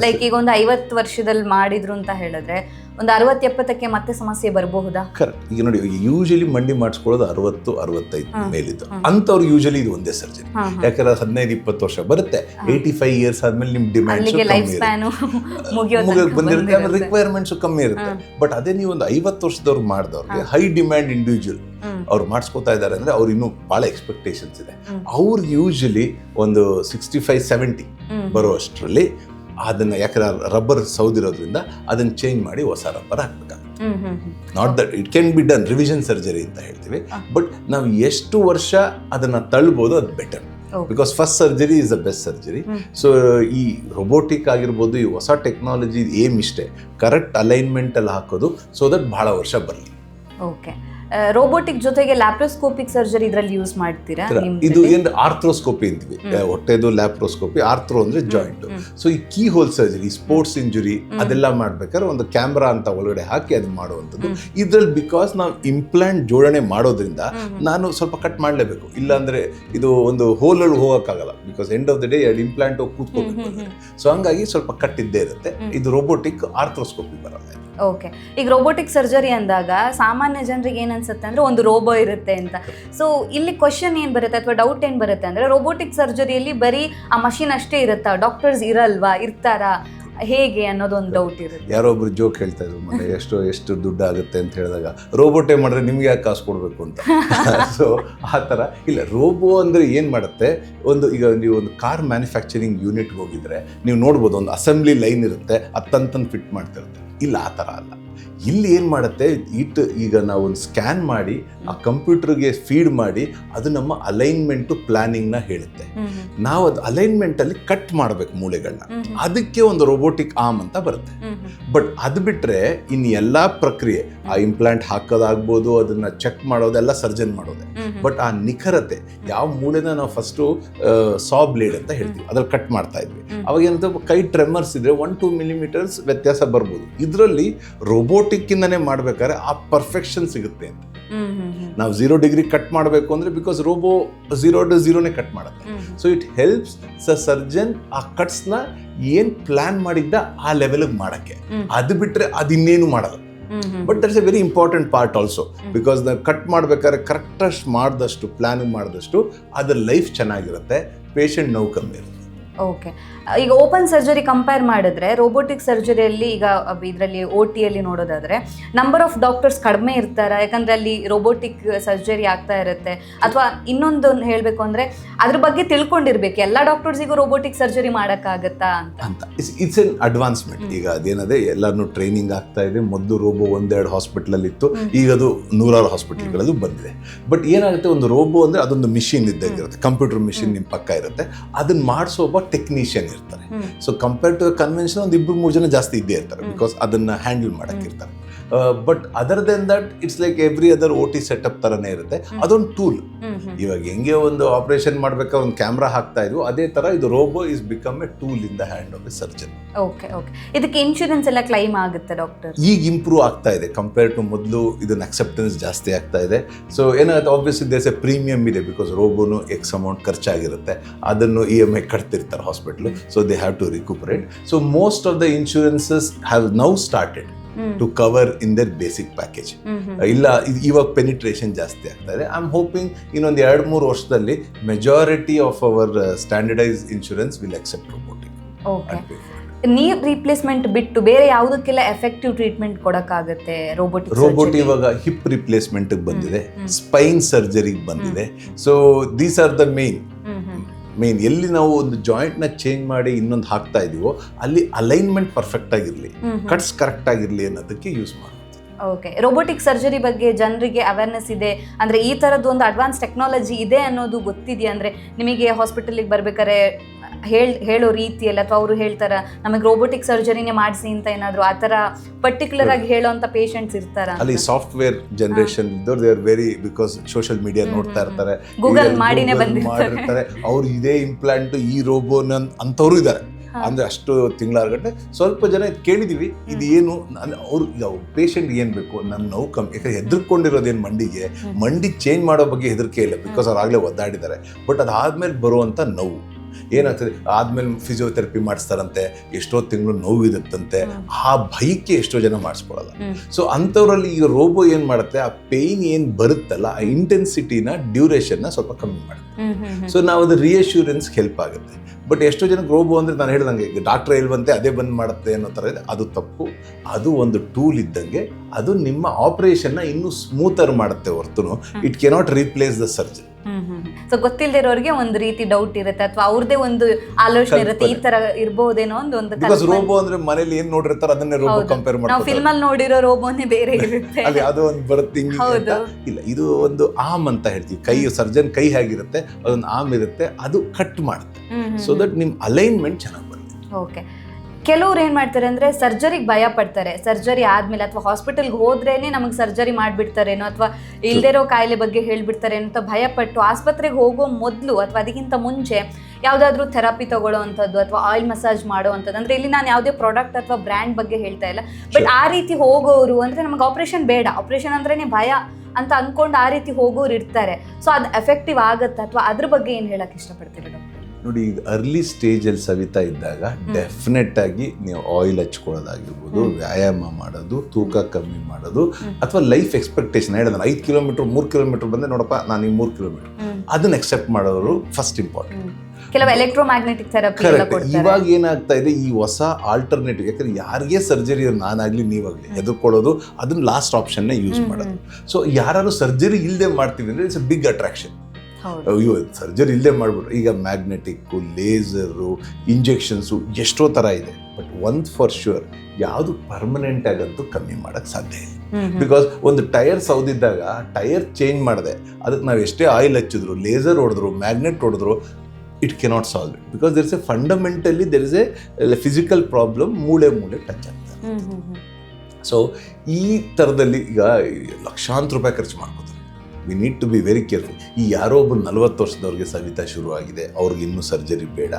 ಲೈಕ್ ಈಗ ಒಂದು ಐವತ್ತು ವರ್ಷದಲ್ಲಿ ಮಾಡಿದ್ರು ಅಂತ ಹೇಳಿದ್ರೆ ಒಂದು ಅರವತ್ ಎಪ್ಪತ್ತಕ್ಕೆ ಮತ್ತೆ ಸಮಸ್ಯೆ ಬರಬಹುದಾ? ಕರೆಕ್ಟ್ ಈಗ ನೋಡಿ ಯೂಶಲಿ ಮಂಡಿ ಮಾಡಿಸ್ಕೊಳ್ಳೋದು ಅರವತ್ತು ಅರವತ್ತೈದು. ಮೇಲಿದ್ದು. ಹ್ಮ್. ಅಂಥವ್ರು ಯೂಶಲಿ ಇದು ಒಂದೇ ಸರ್ಜರಿ ಯಾಕಂದ್ರೆ ಹದಿನೈದು ಇಪ್ಪತ್ತು ವರ್ಷ ಬರುತ್ತೆ. ಏಯ್ಟಿ ಫೈವ್ ಇಯರ್ಸ್ ಆದ್ಮೇಲೆ ನಿಮ್ ಡಿಮ್ಯಾಂಡ್ ಬಂದಿರುತ್ತೆ. ಆಮೇಲೆ ರಿಕ್ವೈರ್ಮೆಂಟ್ಸ್ ಕಮ್ಮಿ ಇರುತ್ತೆ. ಬಟ್ ಅದೇ ನೀವು ಒಂದು ಐವತ್ತು ವರ್ಷದವ್ರು ಮಾಡಿದವ್ರಿಗೆ ಹೈ. Demand individual. ಅವ್ರು ಮಾಡಿಸ್ಕೋತಾ ಇದ್ದಾರೆ ಅಂದ್ರೆ ಅವ್ರು ಇನ್ನೂ ಭಾಳ ಎಕ್ಸ್ಪೆಕ್ಟೇಷನ್ಸ್ ಇದೆ. ಅವ್ರು ಯೂಶಲಿ ಒಂದು ಸಿಕ್ಸ್ಟಿ ಫೈವ್ ಸೆವೆಂಟಿ ಹ್ಮ್. ಬರುವಷ್ಟರಲ್ಲಿ ಅದನ್ನ ಯಾಕಂದ್ರೆ ರಬ್ಬರ್ ಸೌದಿರೋದ್ರಿಂದ ಅದನ್ನ ಚೇಂಜ್ ಮಾಡಿ ಹೊಸ rubber ಹಾಕ್ಬೇಕಾಗುತ್ತೆ. Not that it can be done revision surgery ಅಂತ ಹೇಳ್ತೀವಿ. ಬಟ್ ನಾವು ಎಷ್ಟು ವರ್ಷ ಅದನ್ನ ತಳ್ಬೋದು ಅದು better. Because first surgery is the best surgery. So ಈ ರೊಬೋಟಿಕ್ ಆಗಿರ್ಬೋದು ಈ ಹೊಸ ಟೆಕ್ನಾಲಜಿ ಏಮ್ ಇಷ್ಟೇ. ಕರೆಕ್ಟ್ ಅಲೈನ್ಮೆಂಟ್ ಅಲ್ಲಿ ಹಾಕೋದು ಸೊ ದಟ್ ಭಾಳ ವರ್ಷ ಬರಲಿ. ಓಕೆ ರೋಬೋಟಿಕ್ ಜೊತೆಗೆ ಲ್ಯಾಪ್ರೋಸ್ಕೋಪಿಕ್ ಸರ್ಜರಿ ಇದರಲ್ಲಿ ಯೂಸ್ ಮಾಡ್ತೀರಾ ಇದು ಏನು ಆರ್ಥ್ರೋಸ್ಕೋಪಿ ಅಂತೀವಿ. ಹೊಟ್ಟೆದು ಲ್ಯಾಪ್ರೋಸ್ಕೋಪಿ ಆರ್ಥ್ರೋ ಅಂದ್ರೆ ಜಾಯಿಂಟ್. ಸೊ ಈ key hole surgery sports injury ಅದೆಲ್ಲ ಮಾಡ್ಬೇಕಾದ್ರೆ ಒಂದು ಕ್ಯಾಮ್ರಾ ಅಂತ ಒಳಗಡೆ ಹಾಕಿ ಅದು ಮಾಡುವಂಥದ್ದು. ಇದ್ರಲ್ಲಿ ಬಿಕಾಸ್ ನಾವು ಇಂಪ್ಲಾಂಟ್ ಜೋಡಣೆ ಮಾಡೋದ್ರಿಂದ ನಾನು ಸ್ವಲ್ಪ ಕಟ್ ಮಾಡಲೇಬೇಕು. ಇಲ್ಲಾಂದ್ರೆ ಇದು ಒಂದು ಹೋಲಲ್ಲಿ ಹೋಗೋಕ್ಕಾಗಲ್ಲ. Because end of the day ಎರಡು ಇಂಪ್ಲಾಂಟ್ ಕೂತ್ಕೋಬೇಕು. ಸೊ ಹಂಗಾಗಿ ಸ್ವಲ್ಪ ಕಟ್ ಇದ್ದೇ ಇರುತ್ತೆ. ಇದು ರೋಬೋಟಿಕ್ ಆರ್ಥ್ರೋಸ್ಕೋಪಿ ಬರಲ್ಲ. ಓಕೆ ಈಗ ರೋಬೋಟಿಕ್ ಸರ್ಜರಿ ಅಂದಾಗ ಸಾಮಾನ್ಯ ಜನರಿಗೆ ಏನು ಅನ್ಸುತ್ತೆ ಅಂದರೆ ಒಂದು ರೋಬೋ ಇರುತ್ತೆ ಅಂತ. ಸೊ ಇಲ್ಲಿ ಕ್ವಶನ್ ಏನು ಬರುತ್ತೆ ಅಥವಾ ಡೌಟ್ ಏನು ಬರುತ್ತೆ ಅಂದರೆ ರೋಬೋಟಿಕ್ ಸರ್ಜರಿಯಲ್ಲಿ ಬರೀ ಆ ಮಷಿನ್ ಅಷ್ಟೇ ಇರುತ್ತಾ? ಡಾಕ್ಟರ್ಸ್ ಇರಲ್ವಾ? ಇರ್ತಾರಾ? ಹೇಗೆ ಅನ್ನೋದೊಂದು ಡೌಟ್ ಇರುತ್ತೆ. ಯಾರೋ ಒಬ್ರು ಜೋಕ್ ಹೇಳ್ತಾ ಇದ್ರು ಮೊನ್ನೆ, ಎಷ್ಟು ಎಷ್ಟು ದುಡ್ಡು ಆಗುತ್ತೆ ಅಂತ ಹೇಳಿದಾಗ ರೋಬೋಟೇ ಮಾಡಿದ್ರೆ ನಿಮ್ಗೆ ಯಾಕೆ ಕಾಸು ಕೊಡಬೇಕು ಅಂತ? ಸೊ ಆ ಥರ. ಇಲ್ಲ, ರೋಬೋ ಅಂದರೆ ಏನು ಮಾಡುತ್ತೆ? ಒಂದು, ಈಗ ನೀವು ಒಂದು ಕಾರ್ ಮ್ಯಾನುಫ್ಯಾಕ್ಚರಿಂಗ್ ಯೂನಿಟ್ಗೆ ಹೋಗಿದ್ರೆ, ನೀವು ನೋಡ್ಬೋದು, ಒಂದು ಅಸೆಂಬ್ಲಿ ಲೈನ್ ಇರುತ್ತೆ ಅದು ಫಿಟ್ ಮಾಡ್ತಿರುತ್ತೆ. ಇಲ್ಲ ಆ ಥರ ಅಲ್ಲ. ಇಲ್ಲಿ ಏನು ಮಾಡುತ್ತೆ ಇಟ್ ಈಗ ನಾವು ಒಂದು ಸ್ಕ್ಯಾನ್ ಮಾಡಿ ಆ ಕಂಪ್ಯೂಟರ್ಗೆ ಫೀಡ್ ಮಾಡಿ ಅದು ನಮ್ಮ ಅಲೈನ್ಮೆಂಟು ಪ್ಲಾನಿಂಗ್ನ ಹೇಳುತ್ತೆ. ನಾವು ಅದು ಅಲೈನ್ಮೆಂಟಲ್ಲಿ ಕಟ್ ಮಾಡಬೇಕು ಮೂಳೆಗಳನ್ನ ಅದಕ್ಕೆ ಒಂದು ರೋಬೋಟಿಕ್ ಆರ್ಮ್ ಅಂತ ಬರುತ್ತೆ. ಬಟ್ ಅದು ಬಿಟ್ಟರೆ ಇನ್ನು ಎಲ್ಲ ಪ್ರಕ್ರಿಯೆ ಆ ಇಂಪ್ಲಾಂಟ್ ಹಾಕೋದಾಗ್ಬೋದು ಅದನ್ನ ಚೆಕ್ ಮಾಡೋದೆಲ್ಲ ಸರ್ಜನ್ ಮಾಡೋದೆ. ಬಟ್ ಆ ನಿಖರತೆ ಯಾವ ಮೂಳೆನ ನಾವು ಫಸ್ಟು ಸಾ ಬ್ಲೇಡ್ ಅಂತ ಹೇಳ್ತೀವಿ. ಅದ್ರಲ್ಲಿ ಕಟ್ ಮಾಡ್ತಾ ಇದ್ವಿ. ಅವಾಗ ಏನಂತ ಕೈ ಟ್ರೆಮರ್ಸ್ ಇದ್ರೆ ಒನ್ ಟೂ ಮಿಲಿಮೀಟರ್ಸ್ ವ್ಯತ್ಯಾಸ ಬರ್ಬೋದು. ಇದರಲ್ಲಿ ರೋಬೋಟಿಕ್ಕಿಂದನೇ ಮಾಡ್ಬೇಕಾದ್ರೆ ಆ ಪರ್ಫೆಕ್ಷನ್ ಸಿಗುತ್ತೆ ಅಂತ. ನಾವು ಝೀರೋ ಡಿಗ್ರಿ ಕಟ್ ಮಾಡಬೇಕು ಅಂದ್ರೆ ಬಿಕಾಸ್ ರೋಬೋ ಝೀರೋ ಟು ಝೀರೋನೇ ಕಟ್ ಮಾಡುತ್ತೆ. So it helps the surgeon ಆ ಕಟ್ಸ್ನ ಏನ್ ಪ್ಲಾನ್ ಮಾಡಿದ್ದ ಆ ಲೆವೆಲ್ಗೆ ಮಾಡಕ್ಕೆ. ಅದು ಬಿಟ್ರೆ ಅದಿನ್ನೇನು ಮಾಡಲ್ಲ. But that's a very important part also because ನಾವು ಕಟ್ ಮಾಡ್ಬೇಕಾದ್ರೆ ಕರೆಕ್ಟಷ್ಟು ಮಾಡಿದಷ್ಟು ಪ್ಲ್ಯಾನಿಂಗ್ ಮಾಡಿದಷ್ಟು ಅದ್ರ ಲೈಫ್ ಚೆನ್ನಾಗಿರುತ್ತೆ. ಪೇಷಂಟ್ ನೋವು ಕಮ್ಮಿ ಇರುತ್ತೆ. ಓಕೆ ಈಗ ಓಪನ್ ಸರ್ಜರಿ ಕಂಪೇರ್ ಮಾಡಿದ್ರೆ ರೋಬೋಟಿಕ್ ಸರ್ಜರಿಯಲ್ಲಿ ಈಗ ಇದರಲ್ಲಿ ಓ ಟಿಯಲ್ಲಿ ನೋಡೋದಾದ್ರೆ ನಂಬರ್ ಆಫ್ ಡಾಕ್ಟರ್ಸ್ ಕಡಿಮೆ ಇರ್ತಾರೆ. ಯಾಕಂದ್ರೆ ಅಲ್ಲಿ ರೋಬೋಟಿಕ್ ಸರ್ಜರಿ ಆಗ್ತಾ ಇರುತ್ತೆ. ಅಥವಾ ಇನ್ನೊಂದು ಹೇಳಬೇಕು ಅಂದ್ರೆ ಅದ್ರ ಬಗ್ಗೆ ತಿಳ್ಕೊಂಡಿರ್ಬೇಕು. ಎಲ್ಲ ಡಾಕ್ಟರ್ಸಿಗೂ ರೋಬೋಟಿಕ್ ಸರ್ಜರಿ ಮಾಡೋಕ್ಕಾಗತ್ತಾ ಅಂತ. ಅಂತ. ಇಟ್ಸ್ ಎನ್ ಅಡ್ವಾನ್ಸ್ಮೆಂಟ್ ಈಗ ಅದೇನದೆ ಎಲ್ಲಾನು ಟ್ರೈನಿಂಗ್ ಆಗ್ತಾ ಇದೆ. ಮೊದಲು ರೋಬೋ ಒಂದೆರಡು ಹಾಸ್ಪಿಟಲ್ ಇತ್ತು ಈಗ ಅದು ನೂರಾರು ಹಾಸ್ಪಿಟಲ್ಗಳಲ್ಲೂ ಬಂದಿದೆ. ಬಟ್ ಏನಾಗುತ್ತೆ ಒಂದು ರೋಬೋ ಅಂದ್ರೆ ಅದೊಂದು ಮಿಷಿನ್ ಇದ್ದಂಗಿರುತ್ತೆ ಕಂಪ್ಯೂಟರ್ ಮಿಷಿನ್ ನಿಮ್ಮ ಪಕ್ಕ ಇರುತ್ತೆ. ಅದನ್ನ ಮಾಡಿಸೋ ಒಬ್ಬ ಟೆಕ್ನಿಷಿಯನ್ ಇರ್ತಾರೆ. ಸೊ ಕಂಪೇರ್ ಟು ಕನ್ವೆನ್ಷನ್ ಒಂದು ಇಬ್ಬರು ಮೂರು ಜನ ಜಾಸ್ತಿ ಇದ್ದೇ ಇರ್ತಾರೆ ಬಿಕಾಸ್ ಅದನ್ನ ಹ್ಯಾಂಡಲ್ ಮಾಡಕ್ ಇರ್ತಾರೆ. But other than that it's like every other O T setup ತರನೇ ಇರುತ್ತೆ. ಅದೊಂದು ಟೂಲ್ ಇವಾಗ ಹೆಂಗೆ ಒಂದು ಆಪರೇಷನ್ ಮಾಡ್ಬೇಕಾದ್ರೆ ಒಂದು ಕ್ಯಾಮ್ರಾ ಹಾಕ್ತಾ ಇದ್ವು ಅದೇ ತರ ಇದು robo is become a tool in the hand of a surgeon okay okay ಇದಕ್ಕೆ ಇನ್ಶೂರೆನ್ಸ್ ಎಲ್ಲ ಕ್ಲೈಮ್ ಆಗುತ್ತೆ ಡಾಕ್ಟರ್ ಈಗ ಇಂಪ್ರೂವ್ ಆಗ್ತಾ ಇದೆ. ಕಂಪೇರ್ ಟು ಮೊದಲು ಇದನ್ನ ಅಕ್ಸೆಪ್ಟೆನ್ಸ್ ಜಾಸ್ತಿ ಆಗ್ತಾ ಇದೆ. ಸೊ ಏನಾಗುತ್ತೆ ಆಬ್ವಿಯಸ್ಲಿ ದೇಸ್ ಎ ಪ್ರೀಮಿಯಂ ಇದೆ ಬಿಕಾಸ್ ರೋಬೋನು ಎಕ್ಸ್ ಅಮೌಂಟ್ ಖರ್ಚಾಗಿರುತ್ತೆ. ಅದನ್ನು E M I ಕಟ್ತಿರ್ತಾರೆ hospital so they have to recuperate so most of the insurances have now started to cover in their basic package ಇಲ್ಲ ಇವಾಗ ಪೆನಿಟ್ರೇಷನ್ ಜಾಸ್ತಿ ಆಗ್ತಾ ಇದೆ. ಐ ಆಮ್ ಹೋಪಿಂಗ್ ಇನ್ನೊಂದು ಎರಡು ಮೂರು ವರ್ಷದಲ್ಲಿ majority of our standardise insurance will accept robotic knee replacement ಬಿಟ್ಟು ಬೇರೆ ಯಾವುದಕ್ಕೆಲ್ಲ ಎಫೆಕ್ಟಿವ್ ಟ್ರೀಟ್ಮೆಂಟ್ ಕೊಡಕ್ಕಾಗತ್ತೆ ರೋಬೋಟ್ ರೋಬೋಟ್ ಇವಾಗ ಹಿಪ್ ರಿಪ್ಲೇಸ್ಮೆಂಟ್ ಬಂದಿದೆ. ಸ್ಪೈನ್ ಸರ್ಜರಿಗೆ ಬಂದಿದೆ. So these are the main main ಎಲ್ಲಿ ನಾವು ಒಂದು ಜಾಯಿಂಟ್ನ ಚೇಂಜ್ ಮಾಡಿ ಇನ್ನೊಂದು ಹಾಕ್ತಾ ಇದೀವೋ ಅಲ್ಲಿ ಅಲೈನ್ಮೆಂಟ್ ಪರ್ಫೆಕ್ಟ್ ಆಗಿರ್ಲಿ. ಕಟ್ಸ್ ಕರೆಕ್ಟ್ ಆಗಿರ್ಲಿ ಅನ್ನೋದಕ್ಕೆ ಯೂಸ್ ಮಾಡಿ ಓಕೆ ರೋಬೋಟಿಕ್ ಸರ್ಜರಿ ಬಗ್ಗೆ ಜನರಿಗೆ ಅವೇರ್ನೆಸ್ ಇದೆ. ಅಂದ್ರೆ ಈ ತರದ್ದು ಒಂದು ಅಡ್ವಾನ್ಸ್ ಟೆಕ್ನಾಲಜಿ ಇದೆ ಅನ್ನೋದು ಗೊತ್ತಿದೆಯಾ? ಅಂದ್ರೆ ನಿಮಗೆ ಹಾಸ್ಪಿಟಲಿಗೆ ಬರ್ಬೇಕಾದ್ರೆ ಹೇಳ್ ಹೇಳೋ ರೀತಿಯಲ್ಲಿ ಅಥವಾ ಅವರು ಹೇಳ್ತಾರ ನಮಗೆ ರೋಬೋಟಿಕ್ ಸರ್ಜರಿನೇ ಮಾಡಿಸಿ ಅಂತ ಏನಾದರೂ ಆ ಥರ ಪರ್ಟಿಕ್ಯುಲರ್ ಆಗಿ ಹೇಳೋಂಥ ಪೇಷಂಟ್ಸ್ ಇರ್ತಾರ? ಅಲ್ಲಿ ಸಾಫ್ಟ್ವೇರ್ ಜನರೇಷನ್ ಇದ್ದವ್ರು they are very because social media ನೋಡ್ತಾ ಇರ್ತಾರೆ. ಗೂಗಲ್ ಮಾಡಿನೇ ಬಂದಿರ್ತಾರೆ. ಮಾಡಿರ್ತಾರೆ. ಅವ್ರು ಇದೇ ಇಂಪ್ಲಾಂಟ್ ಈ ರೋಬೋನ ಅಂತವ್ರು ಇದ್ದಾರೆ. ಅಂದ್ರೆ ಅಷ್ಟು ತಿಂಗಳಾರ್ಗಟ್ಟೆ ಗಂಟೆ ಸ್ವಲ್ಪ ಜನ ಇದ್ ಕೇಳಿದೀವಿ ಇದು ಏನು ಅವ್ರು ಪೇಷಂಟ್ ಏನ್ ಬೇಕು ನನ್ನ ನೋವು ಕಮ್ಮಿ ಯಾಕಂದ್ರೆ ಹೆದರ್ಕೊಂಡಿರೋದೇನು ಮಂಡಿಗೆ ಮಂಡಿ ಚೇಂಜ್ ಮಾಡೋ ಬಗ್ಗೆ ಹೆದರಿಕೆ ಇಲ್ಲ ಬಿಕಾಸ್ ಅವ್ರು ಆಗ್ಲೇ ಒದ್ದಾಡಿದ್ದಾರೆ. ಬಟ್ ಅದಾದ್ಮೇಲೆ ಬರುವಂತ ನೋವು. ಏನಾಗ್ತದೆ? ಆದ್ಮೇಲೆ ಫಿಸಿಯೋಥೆರಪಿ ಮಾಡಿಸ್ತಾರಂತೆ ಎಷ್ಟೋ ತಿಂಗಳು ನೋವು ಇರುತ್ತಂತೆ ಆ ಭಯಕ್ಕೆ ಎಷ್ಟೋ ಜನ ಮಾಡಿಸ್ಕೊಳ್ಳಲ್ಲ. ಸೊ ಅಂಥವ್ರಲ್ಲಿ ಈಗ ರೋಬೋ ಏನು ಮಾಡುತ್ತೆ? ಆ ಪೇಯ್ನ್ ಏನು ಬರುತ್ತಲ್ಲ ಆ ಇಂಟೆನ್ಸಿಟಿನ ಡ್ಯೂರೇಷನ್ನ ಸ್ವಲ್ಪ ಕಮ್ಮಿ ಮಾಡುತ್ತೆ. ಸೊ ನಾವು ಅದು ರಿಯಶ್ಯೂರೆನ್ಸ್ ಹೆಲ್ಪ್ ಆಗುತ್ತೆ. ಬಟ್ ಎಷ್ಟೋ ಜನಕ್ಕೆ ರೋಬೋ ಅಂದರೆ ನಾನು ಹೇಳ್ದಂಗೆ ಈಗ ಡಾಕ್ಟರ್ ಬಂತೆ ಅದೇ ಬಂದ್ ಮಾಡುತ್ತೆ ಅನ್ನೋ ಥರ ಇದೆ. ಅದು ತಪ್ಪು. ಅದು ಒಂದು ಟೂಲ್ ಇದ್ದಂಗೆ ಅದು ನಿಮ್ಮ ಆಪರೇಷನ್ನ ಇನ್ನೂ ಸ್ಮೂತರ್ ಮಾಡುತ್ತೆ ಹೊರತು it cannot replace the surgeon hmm ಗೊತ್ತಿಲ್ಲದೆ ಸೊ ಗೊತ್ತಿಲ್ದಿರೋರಿಗೆ ಒಂದು ರೀತಿ ಡೌಟ್ ಇರುತ್ತೆ ಅಥವಾ ಅವ್ರದೇ ಒಂದು ಆಲೋಚನೆ ಇರುತ್ತೆ ಈ ತರ ಇರಬಹುದೇನೋ ಒಂದು ಒಂದು ಬಿಕಾಸ್. ರೋಬೋ ಅಂದ್ರೆ ಮನೇಲಿ ಏನ್ ನೋಡಿರ್ತಾರೆ ಅದನ್ನೇ ರೋಬೋ ಕಂಪೇರ್ ಕಂಪೇರ್ ನಾವು ಮಾಡ್ತಾರೆ ಫಿಲ್ಮ್ ಅಲ್ಲಿ ನೋಡಿರೋ ರೋಬೋನೇ ಬೇರೆ ಇರುತ್ತೆ. ಅಲ್ಲಿ ಅದು ಒಂದು ಬರುತ್ತೆ ಹೌದು. ಇಲ್ಲ ಇದು ಒಂದು ಆಮ್ ಅಂತ ಹೇಳ್ತೀವಿ. ಕೈ ಸರ್ಜನ್ ಕೈ ಹೇಗಿರುತ್ತೆ ಅದೊಂದು ಆಮ್ ಇರುತ್ತೆ ಅದು ಕಟ್ ಮಾಡುತ್ತೆ. ಸೊ ದಟ್ ನಿಮ್ ಅಲೈನ್ಮೆಂಟ್ ಚೆನ್ನಾಗಿ ಬರುತ್ತೆ. ಓಕೆ ಕೆಲವ್ರು ಏನು ಮಾಡ್ತಾರೆ ಅಂದ್ರೆ ಸರ್ಜರಿಗೆ ಭಯ ಪಡ್ತಾರೆ. ಸರ್ಜರಿ ಆದ್ಮೇಲೆ ಅಥವಾ ಹಾಸ್ಪಿಟಲ್ಗೆ ಹೋದ್ರೇನೆ ನಮಗೆ ಸರ್ಜರಿ ಮಾಡಿಬಿಡ್ತಾರೇನೋ ಅಥವಾ ಇಲ್ದಿರೋ ಕಾಯಿಲೆ ಬಗ್ಗೆ ಹೇಳ್ಬಿಡ್ತಾರೆ ಅಂತ ಭಯ ಪಟ್ಟು ಆಸ್ಪತ್ರೆಗೆ ಹೋಗೋ ಮೊದಲು ಅಥವಾ ಅದಕ್ಕಿಂತ ಮುಂಚೆ ಯಾವುದಾದ್ರೂ ಥೆರಪಿ ತಗೊಳ್ಳೋ ಅಂಥದ್ದು ಅಥವಾ ಆಯಿಲ್ ಮಸಾಜ್ ಮಾಡೋ ಅಂಥದ್ದು ಅಂದ್ರೆ ಇಲ್ಲಿ ನಾನು ಯಾವುದೇ ಪ್ರಾಡಕ್ಟ್ ಅಥವಾ ಬ್ರ್ಯಾಂಡ್ ಬಗ್ಗೆ ಹೇಳ್ತಾ ಇಲ್ಲ. ಬಟ್ ಆ ರೀತಿ ಹೋಗೋರು ಅಂದ್ರೆ ನಮಗೆ ಆಪರೇಷನ್ ಬೇಡ. ಆಪರೇಷನ್ ಅಂದ್ರೇನೆ ಭಯ ಅಂತ ಅಂದ್ಕೊಂಡು ಆ ರೀತಿ ಹೋಗೋರು ಇರ್ತಾರೆ. ಸೊ ಅದು ಎಫೆಕ್ಟಿವ್ ಆಗುತ್ತೆ ಅಥವಾ ಅದ್ರ ಬಗ್ಗೆ ಏನು ಹೇಳಕ್ ಇಷ್ಟಪಡ್ತೀರಿ ಡಾಕ್ಟರ್ ನೋಡಿ ಈಗ ಅರ್ಲಿ ಸ್ಟೇಜಲ್ಲಿ ಸವಿತಾ ಇದ್ದಾಗ ಡೆಫಿನೆಟ್ ಆಗಿ ನೀವು ಆಯಿಲ್ ಹಚ್ಕೊಳ್ಳೋದಾಗಿರ್ಬೋದು ವ್ಯಾಯಾಮ ಮಾಡೋದು ತೂಕ ಕಮ್ಮಿ ಮಾಡೋದು ಅಥವಾ ಲೈಫ್ ಎಕ್ಸ್ಪೆಕ್ಟೇಷನ್ ಹೇಳಿದ್ರೆ ಐದು ಕಿಲೋಮೀಟರ್ ಮೂರು ಕಿಲೋಮೀಟರ್ ಬಂದರೆ ನೋಡಪ್ಪ ನಾನು ಈ ಮೂರು ಕಿಲೋಮೀಟರ್ ಅದನ್ನ ಎಕ್ಸೆಪ್ಟ್ ಮಾಡೋರು ಫಸ್ಟ್ ಇಂಪಾರ್ಟೆಂಟ್ ಕೆಲವು ಎಲೆಕ್ಟ್ರೋಮ್ಯಾಗ್ನೆಟಿಕ್ ಥೆರಪಿ ಇವಾಗ ಏನಾಗ್ತಾ ಇದೆ ಈ ಹೊಸ ಆಲ್ಟರ್ನೇಟಿವ್ ಯಾಕಂದ್ರೆ ಯಾರಿಗೆ ಸರ್ಜರಿ ನಾನಾಗ್ಲಿ ನೀವಾಗ್ಲಿ ಎದುರ್ಕೊಳ್ಳೋದು ಅದನ್ನ ಲಾಸ್ಟ್ ಆಪ್ಷನ್ನೇ ಯೂಸ್ ಮಾಡೋದು. ಸೊ ಯಾರು ಸರ್ಜರಿ ಇಲ್ಲದೆ ಮಾಡ್ತೀವಿ ಅಂದ್ರೆ ಇಟ್ಸ್ ಬಿಗ್ ಅಟ್ರಾಕ್ಷನ್ ಅಯ್ಯೋ ಸರ್ಜರಿ ಇಲ್ಲದೆ ಮಾಡ್ಬಿಟ್ರು. ಈಗ ಮ್ಯಾಗ್ನೆಟಿಕ್ಕು ಲೇಸರು ಇಂಜೆಕ್ಷನ್ಸು ಎಷ್ಟೋ ಥರ ಇದೆ. ಬಟ್ ಒಂದ್ ಫಾರ್ ಶ್ಯೂರ್ ಯಾವುದು ಪರ್ಮನೆಂಟ್ ಆಗಂತೂ ಕಮ್ಮಿ ಮಾಡೋಕ್ಕೆ ಸಾಧ್ಯ ಇಲ್ಲ. ಬಿಕಾಸ್ ಒಂದು ಟೈರ್ ಸೌದಿದ್ದಾಗ ಟೈರ್ ಚೇಂಜ್ ಮಾಡಿದೆ. ಅದಕ್ಕೆ ನಾವು ಎಷ್ಟೇ ಆಯಿಲ್ ಹಚ್ಚಿದ್ರು ಲೇಸರ್ ಹೊಡೆದ್ರು ಮ್ಯಾಗ್ನೆಟ್ ಹೊಡೆದ್ರು it cannot solve it because there is a fundamentally there is a physical problem ಮೂಳೆ ಮೂಳೆ ಟಚ್ ಆಗ್ತದೆ. ಸೊ ಈ ಥರದಲ್ಲಿ ಈಗ ಲಕ್ಷಾಂತರ ರೂಪಾಯಿ ಖರ್ಚು ಮಾಡ್ಕೋತಾರೆ. We need to be very careful ಈ ಯಾರೋ ಒಬ್ಬರು ನಲ್ವತ್ತು ವರ್ಷದವ್ರಿಗೆ ಸವಿತಾ ಶುರುವಾಗಿದೆ ಅವ್ರಿಗೆ ಇನ್ನೂ ಸರ್ಜರಿ ಬೇಡ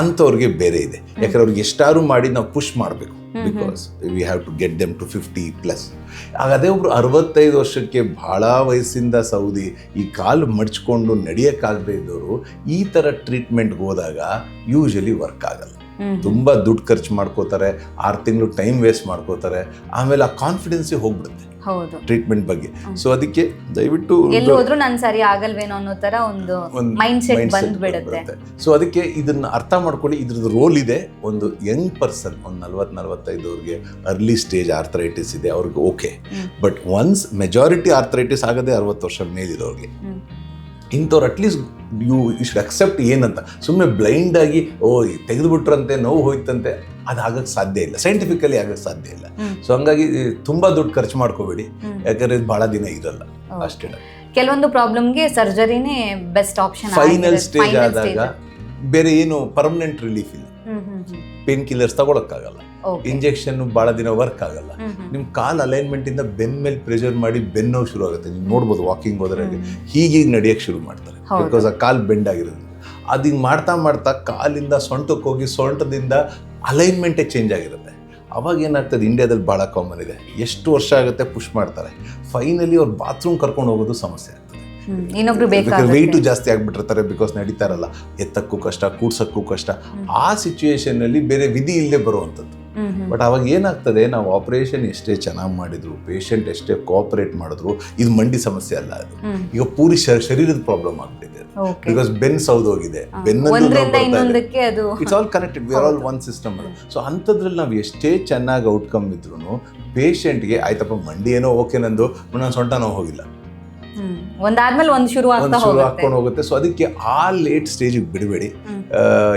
ಅಂಥವ್ರಿಗೆ ಬೇರೆ ಇದೆ. ಯಾಕಂದ್ರೆ ಅವ್ರಿಗೆ ಎಷ್ಟಾರು ಮಾಡಿ ನಾವು ಪುಷ್ ಮಾಡಬೇಕು. Because we have to get them to fifty plus ಆಗ ಅದೇ ಒಬ್ರು ಅರವತ್ತೈದು ವರ್ಷಕ್ಕೆ ಭಾಳ ವಯಸ್ಸಿಂದ ಸೌದಿ ಈ ಕಾಲು ಮಡ್ಚ್ಕೊಂಡು ನಡೆಯೋಕ್ಕಾಗದೇ ಇದ್ದವರು ಈ ಥರ ಟ್ರೀಟ್ಮೆಂಟ್ಗೆ ಹೋದಾಗ ಯೂಶಲಿ ವರ್ಕ್ ಆಗಲ್ಲ. ತುಂಬ ದುಡ್ಡು ಖರ್ಚು ಮಾಡ್ಕೋತಾರೆ ಆರು ತಿಂಗಳು ಟೈಮ್ ವೇಸ್ಟ್ ಮಾಡ್ಕೋತಾರೆ ಆಮೇಲೆ ಆ ಕಾನ್ಫಿಡೆನ್ಸಿ ಹೋಗ್ಬಿಡುತ್ತೆ. ಹೌದು. ಟ್ರೀಟ್ಮೆಂಟ್ ಬಗ್ಗೆ. ಸೊ ಅದಕ್ಕೆ ದಯವಿಟ್ಟು ಎಲ್ಲಿ ಹೋದ್ರು ನನ್ ಸರಿ ಆಗಲ್ವೇನೋ ಅನ್ನೋ ತರ ಒಂದು ಮೈಂಡ್ ಸೆಟ್ ಬಂದ್ಬಿಡುತ್ತೆ. ಸೊ ಅದಕ್ಕೆ ಇದನ್ನ ಅರ್ಥ ಮಾಡ್ಕೊಳ್ಳಿ. ಇದ್ರದ್ದು ರೋಲ್ ಇದೆ. ಒಂದು ಯಂಗ್ ಪರ್ಸನ್ ಒಂದು ನಲ್ವತ್ತು ಅವ್ರಿಗೆ ಅರ್ಲಿ ಸ್ಟೇಜ್ ಆರ್ಥರೈಟಿಸ್ ಇದೆ. ಅವ್ರಿಗೆ okay but once majority arthritis ಆಗದೆ ಅರವತ್ತು ವರ್ಷ ಮೇಲಿರೋರಿಗೆ. ಇಂಥವ್ರು ಅಟ್ಲೀಸ್ಟ್ ಯು ಇಷ್ಟು ಅಕ್ಸೆಪ್ಟ್ ಏನಂತ. ಸುಮ್ಮನೆ ಬ್ಲೈಂಡ್ ಆಗಿ ಓ ತೆಗೆದುಬಿಟ್ರಂತೆ ನೋವು ಹೋಯ್ತಂತೆ. ಅದು ಆಗಕ್ಕೆ ಸಾಧ್ಯ ಇಲ್ಲ. ಸೈಂಟಿಫಿಕಲಿ ಆಗಕ್ಕೆ ಸಾಧ್ಯ ಇಲ್ಲ. ಸೊ ಹಂಗಾಗಿ ತುಂಬ ದುಡ್ಡು ಖರ್ಚು ಮಾಡ್ಕೋಬೇಡಿ. ಯಾಕಂದ್ರೆ ಇದು ಭಾಳ ದಿನ ಇರಲ್ಲ. ಅಷ್ಟೇ ಕೆಲವೊಂದು ಪ್ರಾಬ್ಲಮ್ಗೆ ಸರ್ಜರಿನೇ ಬೆಸ್ಟ್ ಆಪ್ಷನ್ ಫೈನಲ್ ಸ್ಟೇಜ್ ಆದಾಗ ಬೇರೆ ಏನು ಪರ್ಮನೆಂಟ್ ರಿಲೀಫ್ ಇಲ್ಲ. ಪೇನ್ ಕಿಲ್ಲರ್ಸ್ ತಗೊಳಕ್ಕಾಗಲ್ಲ. ಇಂಜೆಕ್ಷನ್ ಭಾಳ ದಿನ ವರ್ಕ್ ಆಗಲ್ಲ. ನಿಮ್ಮ ಕಾಲ್ ಅಲೈನ್ಮೆಂಟ್ ಇಂದ ಬೆನ್ ಮೇಲೆ ಪ್ರೆಷರ್ ಮಾಡಿ ಬೆನ್ ನೋವು ಶುರು ಆಗುತ್ತೆ. ನೀವು ನೋಡ್ಬೋದು ವಾಕಿಂಗ್ ಹೋದ್ರೆ ಹೀಗೆ. ನಡೆಯಕ್ಕೆ ಶುರು ಮಾಡ್ತಾರೆ. ಬಿಕಾಸ್ ಆ ಕಾಲ್ ಬೆಂಡ್ ಆಗಿರೋದು ಅದು ಹಿಂಗೆ ಮಾಡ್ತಾ ಮಾಡ್ತಾ ಕಾಲಿಂದ ಸೊಂಟಕ್ಕೆ ಹೋಗಿ ಸೊಂಟದಿಂದ ಅಲೈನ್ಮೆಂಟೇ ಚೇಂಜ್ ಆಗಿರುತ್ತೆ. ಅವಾಗ ಏನಾಗ್ತದೆ ಇಂಡಿಯಾದಲ್ಲಿ ಭಾಳ ಕಾಮನ್ ಇದೆ. ಎಷ್ಟು ವರ್ಷ ಆಗುತ್ತೆ ಪುಷ್ ಮಾಡ್ತಾರೆ. ಫೈನಲಿ ಅವ್ರು ಬಾತ್ರೂಮ್ ಕರ್ಕೊಂಡು ಹೋಗೋದು ಸಮಸ್ಯೆ ಆಗ್ತದೆ. ಇನ್ನೊಬ್ರು ವೆಯ್ಟು ಜಾಸ್ತಿ ಆಗಿಬಿಟ್ಟಿರ್ತಾರೆ ಬಿಕಾಸ್ ನಡೀತಾರಲ್ಲ. ಎತ್ತಕ್ಕೂ ಕಷ್ಟ ಕೂಡ್ಸಕ್ಕೂ ಕಷ್ಟ. ಆ ಸಿಚುಯೇಷನ್ನಲ್ಲಿ ಬೇರೆ ವಿಧಿ ಇಲ್ಲದೆ ಬರುವಂಥದ್ದು. ಬಟ್ ಅವಾಗ ಏನಾಗ್ತದೆ ನಾವು ಆಪರೇಷನ್ ಎಷ್ಟೇ ಚೆನ್ನಾಗಿ ಮಾಡಿದ್ರು ಪೇಷಂಟ್ ಎಷ್ಟೇ ಕೋಆಪರೇಟ್ ಮಾಡಿದ್ರು ಇದು ಮಂಡಿ ಸಮಸ್ಯೆ ಅಲ್ಲ ಅದು. ಈಗ ಪೂರಿ ಶರೀರದ ಪ್ರಾಬ್ಲಮ್ ಓಕೆ ಬಿಕಾಸ್ ಬೆನ್ ಸೌದೋಗಿದೆ ಹೋಗಿದೆ. ಅದು it's all connected we are all one system so ಅಂಥದ್ರಲ್ಲಿ ನಾವು ಎಷ್ಟೇ ಚೆನ್ನಾಗಿ ಔಟ್ಕಮ್ ಇದ್ರು ಪೇಷಂಟ್ಗೆ ಆಯ್ತಪ್ಪ ಮಂಡಿ ಏನೋ ಓಕೆ ನಂದು. ನನ್ನ ಸೊಂಟ ನೋವು ಹೋಗಿಲ್ಲ. ಒಂದಾದ್ಮೇಲೆ ಒಂದ್ ಶುರು ಹಾಕೊಂಡು ಹೋಗುತ್ತೆ. ಸೊ ಅದಕ್ಕೆ ಆ ಲೇಟ್ ಸ್ಟೇಜಿಗೆ ಬಿಡಬೇಡಿ.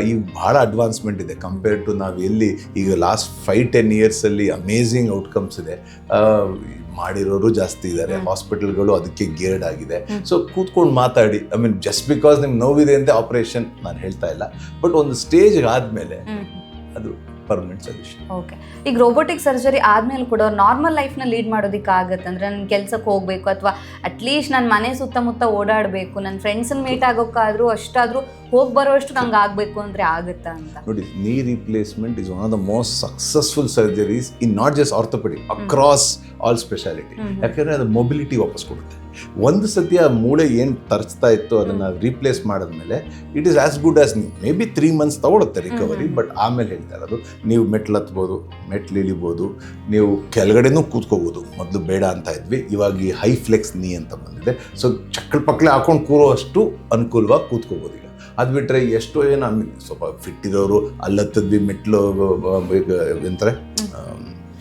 ಈಗ ಭಾಳ ಅಡ್ವಾನ್ಸ್ಮೆಂಟ್ ಇದೆ. ಕಂಪೇರ್ ಟು ನಾವು ಎಲ್ಲಿ ಈಗ ಲಾಸ್ಟ್ ಫೈವ್ ಟೆನ್ ಇಯರ್ಸಲ್ಲಿ ಅಮೇಝಿಂಗ್ ಔಟ್ಕಮ್ಸ್ ಇದೆ. ಮಾಡಿರೋರು ಜಾಸ್ತಿ ಇದ್ದಾರೆ ಹಾಸ್ಪಿಟಲ್ಗಳು ಅದಕ್ಕೆ ಗೇರ್ಡ್ ಆಗಿದೆ. ಸೊ ಕೂತ್ಕೊಂಡು ಮಾತಾಡಿ. ಐ ಮೀನ್ ಜಸ್ಟ್ ಬಿಕಾಸ್ ನಿಮ್ಗೆ ನೋವಿದೆ ಅಂತ ಆಪರೇಷನ್ ನಾನು ಹೇಳ್ತಾ ಇಲ್ಲ. ಬಟ್ ಒಂದು ಸ್ಟೇಜ್ ಆದಮೇಲೆ ಅದು ಪರ್ಮನೆಂಟ್ ಸೊಲ್ಯೂಷನ್ ಓಕೆ ಈಗ ರೋಬೋಟಿಕ್ ಸರ್ಜರಿ ಆದ್ಮೇಲೆ ಕೂಡ ನಾರ್ಮಲ್ ಲೈಫ್ನ ಲೀಡ್ ಮಾಡೋದಕ್ಕೆ ಆಗುತ್ತೆ ಅಂದ್ರೆ ನನ್ನ ಕೆಲ್ಸಕ್ಕೆ ಹೋಗ್ಬೇಕು ಅಥವಾ ಅಟ್ಲೀಸ್ಟ್ ನನ್ನ ಮನೆ ಸುತ್ತಮುತ್ತ ಓಡಾಡಬೇಕು ನನ್ನ ಫ್ರೆಂಡ್ಸನ್ನ ಮೀಟ್ ಆಗೋಕ್ಕಾದ್ರೂ ಅಷ್ಟಾದರೂ ಹೋಗಿ ಬರೋಷ್ಟು ನಂಗೆ ಆಗಬೇಕು ಅಂದ್ರೆ ಆಗುತ್ತಾ ಅಂತ? ನೋಡಿ knee replacement is one of the most successful surgeries in not just orthopaedic across all speciality ಯಾಕೆಂದ್ರೆ ಯಾಕಂದ್ರೆ ಅದು ಮೊಬಿಲಿಟಿ ವಾಪಸ್ ಕೊಡುತ್ತೆ. ಒಂದು ಸತಿ ಆ ಮೂಳೆ ಏನು ತರಿಸ್ತಾ ಇತ್ತು ಅದನ್ನು ರೀಪ್ಲೇಸ್ ಮಾಡಿದ್ಮೇಲೆ it is as good as ನೀವು ಮೇ ಬಿ ತ್ರೀ ಮಂತ್ಸ್ ತೊಗೊಳುತ್ತೆ ರಿಕವರಿ ಬಟ್ ಆಮೇಲೆ ಹೇಳ್ತಾ ಇರೋದು ನೀವು ಮೆಟ್ಲು ಹತ್ಬೋದು ಮೆಟ್ಲು ಇಳಿಬೋದು ನೀವು ಕೆಳಗಡೆನೂ ಕೂತ್ಕೋಬೋದು. ಮೊದಲು ಬೇಡ ಅಂತ ಇದ್ವಿ ಇವಾಗ ಈ ಹೈ ಫ್ಲೆಕ್ಸ್ ನೀ ಅಂತ ಬಂದಿದೆ. ಸೊ ಚಕ್ಕಳ ಪಕ್ಕಲೆ ಹಾಕೊಂಡು ಕೂರೋಷ್ಟು ಅನುಕೂಲವಾಗಿ ಕೂತ್ಕೋಬೋದು ಈಗ. ಅದು ಬಿಟ್ಟರೆ ಎಷ್ಟೋ ಏನು ಸ್ವಲ್ಪ ಫಿಟ್ ಇರೋರು ಅಲ್ಲಿ ಹತ್ತದ್ವಿ ಮೆಟ್ಲು ಎಂತಾರೆ?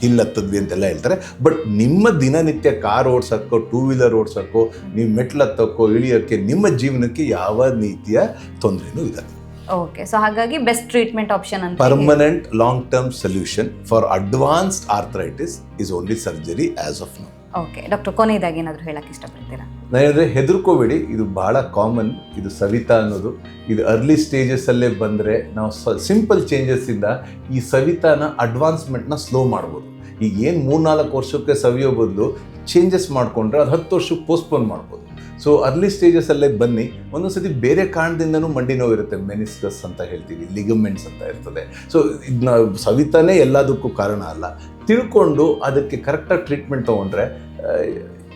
ಹಿಲ್ ಹತ್ತದ್ವಿ ಅಂತೆಲ್ಲ ಹೇಳ್ತಾರೆ. ಬಟ್ ನಿಮ್ಮ ದಿನನಿತ್ಯ ಕಾರ್ ಓಡ್ಸೋಕ್ಕೋ ಟೂ ವೀಲರ್ ಓಡ್ಸೋಕ್ಕೋ ನೀವು ಮೆಟ್ಲು ಹತ್ತೋಕ್ಕೋ ಇಳಿಯೋಕ್ಕೆ ನಿಮ್ಮ ಜೀವನಕ್ಕೆ ಯಾವ ರೀತಿಯ ತೊಂದರೆನೂ ಇಲ್ಲ. ಓಕೆ ಸೊ ಹಾಗಾಗಿ ಬೆಸ್ಟ್ ಟ್ರೀಟ್ಮೆಂಟ್ ಆಪ್ಷನ್ ಅಂತ permanent long term solution for advanced arthritis is only surgery as of now okay doctor ಕೊನೆಯದಾಗಿ ಏನಾದರೂ ಹೇಳಕ್ಕೆ ಇಷ್ಟಪಡ್ತೀರಾ? ನಾನು ಹೇಳಿದ್ರೆ ಹೆದರ್ಕೋಬೇಡಿ ಇದು ಬಹಳ ಕಾಮನ್ ಇದು ಸವಿತಾ ಅನ್ನೋದು. ಇದು ಅರ್ಲಿ ಸ್ಟೇಜಸ್ಸಲ್ಲೇ ಬಂದರೆ ನಾವು ಸಿಂಪಲ್ ಚೇಂಜಸ್ಸಿಂದ ಈ ಸವಿತಾನ ಅಡ್ವಾನ್ಸ್ಮೆಂಟ್ನ ಸ್ಲೋ ಮಾಡ್ಬೋದು. ಈಗ ಏನು ಮೂರ್ನಾಲ್ಕು ವರ್ಷಕ್ಕೆ ಸವಿಯೋ ಬದಲು ಚೇಂಜಸ್ ಮಾಡಿಕೊಂಡ್ರೆ ಅದು ಹತ್ತು ವರ್ಷಕ್ಕೆ ಪೋಸ್ಟ್ಪೋನ್ ಮಾಡ್ಬೋದು. ಸೊ ಅರ್ಲಿ ಸ್ಟೇಜಸ್ಸಲ್ಲೇ ಬನ್ನಿ. ಒಂದೊಂದು ಸತಿ ಬೇರೆ ಕಾರಣದಿಂದನೂ ಮಂಡಿ ನೋವು ಇರುತ್ತೆ. ಮೆನಿಸ್ಕಸ್ ಅಂತ ಹೇಳ್ತೀವಿ ಲಿಗಮೆಂಟ್ಸ್ ಅಂತ ಇರ್ತದೆ. ಸೊ ಇದನ್ನ ಸವಿತಾನೇ ಎಲ್ಲದಕ್ಕೂ ಕಾರಣ ಅಲ್ಲ. ತಿಳ್ಕೊಂಡು ಅದಕ್ಕೆ ಕರೆಕ್ಟಾಗಿ ಟ್ರೀಟ್ಮೆಂಟ್ ತೊಗೊಂಡ್ರೆ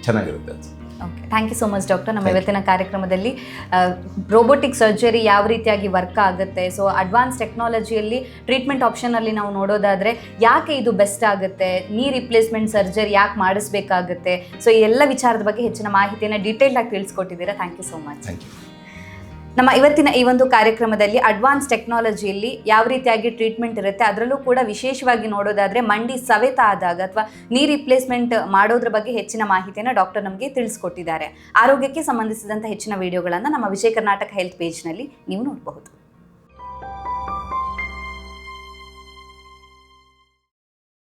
ಚೆನ್ನಾಗಿರುತ್ತೆ okay thank you so much doctor ನಮ್ಮ ಇವತ್ತಿನ ಕಾರ್ಯಕ್ರಮದಲ್ಲಿ ರೋಬೋಟಿಕ್ ಸರ್ಜರಿ ಯಾವ ರೀತಿಯಾಗಿ ವರ್ಕ್ ಆಗುತ್ತೆ? ಸೊ ಅಡ್ವಾನ್ಸ್ ಟೆಕ್ನಾಲಜಿಯಲ್ಲಿ ಟ್ರೀಟ್ಮೆಂಟ್ ಆಪ್ಷನಲ್ಲಿ ನಾವು ನೋಡೋದಾದರೆ ಯಾಕೆ ಇದು ಬೆಸ್ಟ್ ಆಗುತ್ತೆ? ನೀ ರಿಪ್ಲೇಸ್ಮೆಂಟ್ ಸರ್ಜರಿ ಯಾಕೆ ಮಾಡಿಸ್ಬೇಕಾಗುತ್ತೆ? ಸೊ ಈ ಎಲ್ಲ ವಿಚಾರದ ಬಗ್ಗೆ ಹೆಚ್ಚಿನ ಮಾಹಿತಿಯನ್ನು ಡೀಟೇಲ್ಡ್ ಆಗಿ ತಿಳಿಸ್ಕೊಟ್ಟಿದ್ದೀರಾ. Thank you so much thank you ನಮ್ಮ ಇವತ್ತಿನ ಈ ಒಂದು ಕಾರ್ಯಕ್ರಮದಲ್ಲಿ ಅಡ್ವಾನ್ಸ್ ಟೆಕ್ನಾಲಜಿಯಲ್ಲಿ ಯಾವ ರೀತಿಯಾಗಿ ಟ್ರೀಟ್ಮೆಂಟ್ ಇರುತ್ತೆ, ಅದರಲ್ಲೂ ಕೂಡ ವಿಶೇಷವಾಗಿ ನೋಡೋದಾದ್ರೆ ಮಂಡಿ ಸವೆತ ಆದಾಗ ಅಥವಾ ನೀ ರಿಪ್ಲೇಸ್ಮೆಂಟ್ ಮಾಡೋದ್ರ ಬಗ್ಗೆ ಹೆಚ್ಚಿನ ಮಾಹಿತಿಯನ್ನು ಡಾಕ್ಟರ್ ನಮಗೆ ತಿಳಿಸ್ಕೊಟ್ಟಿದ್ದಾರೆ. ಆರೋಗ್ಯಕ್ಕೆ ಸಂಬಂಧಿಸಿದಂಥ ಹೆಚ್ಚಿನ ವಿಡಿಯೋಗಳನ್ನು ನಮ್ಮ ವಿಜಯ ಕರ್ನಾಟಕ ಹೆಲ್ತ್ ಪೇಜ್ನಲ್ಲಿ ನೀವು ನೋಡಬಹುದು.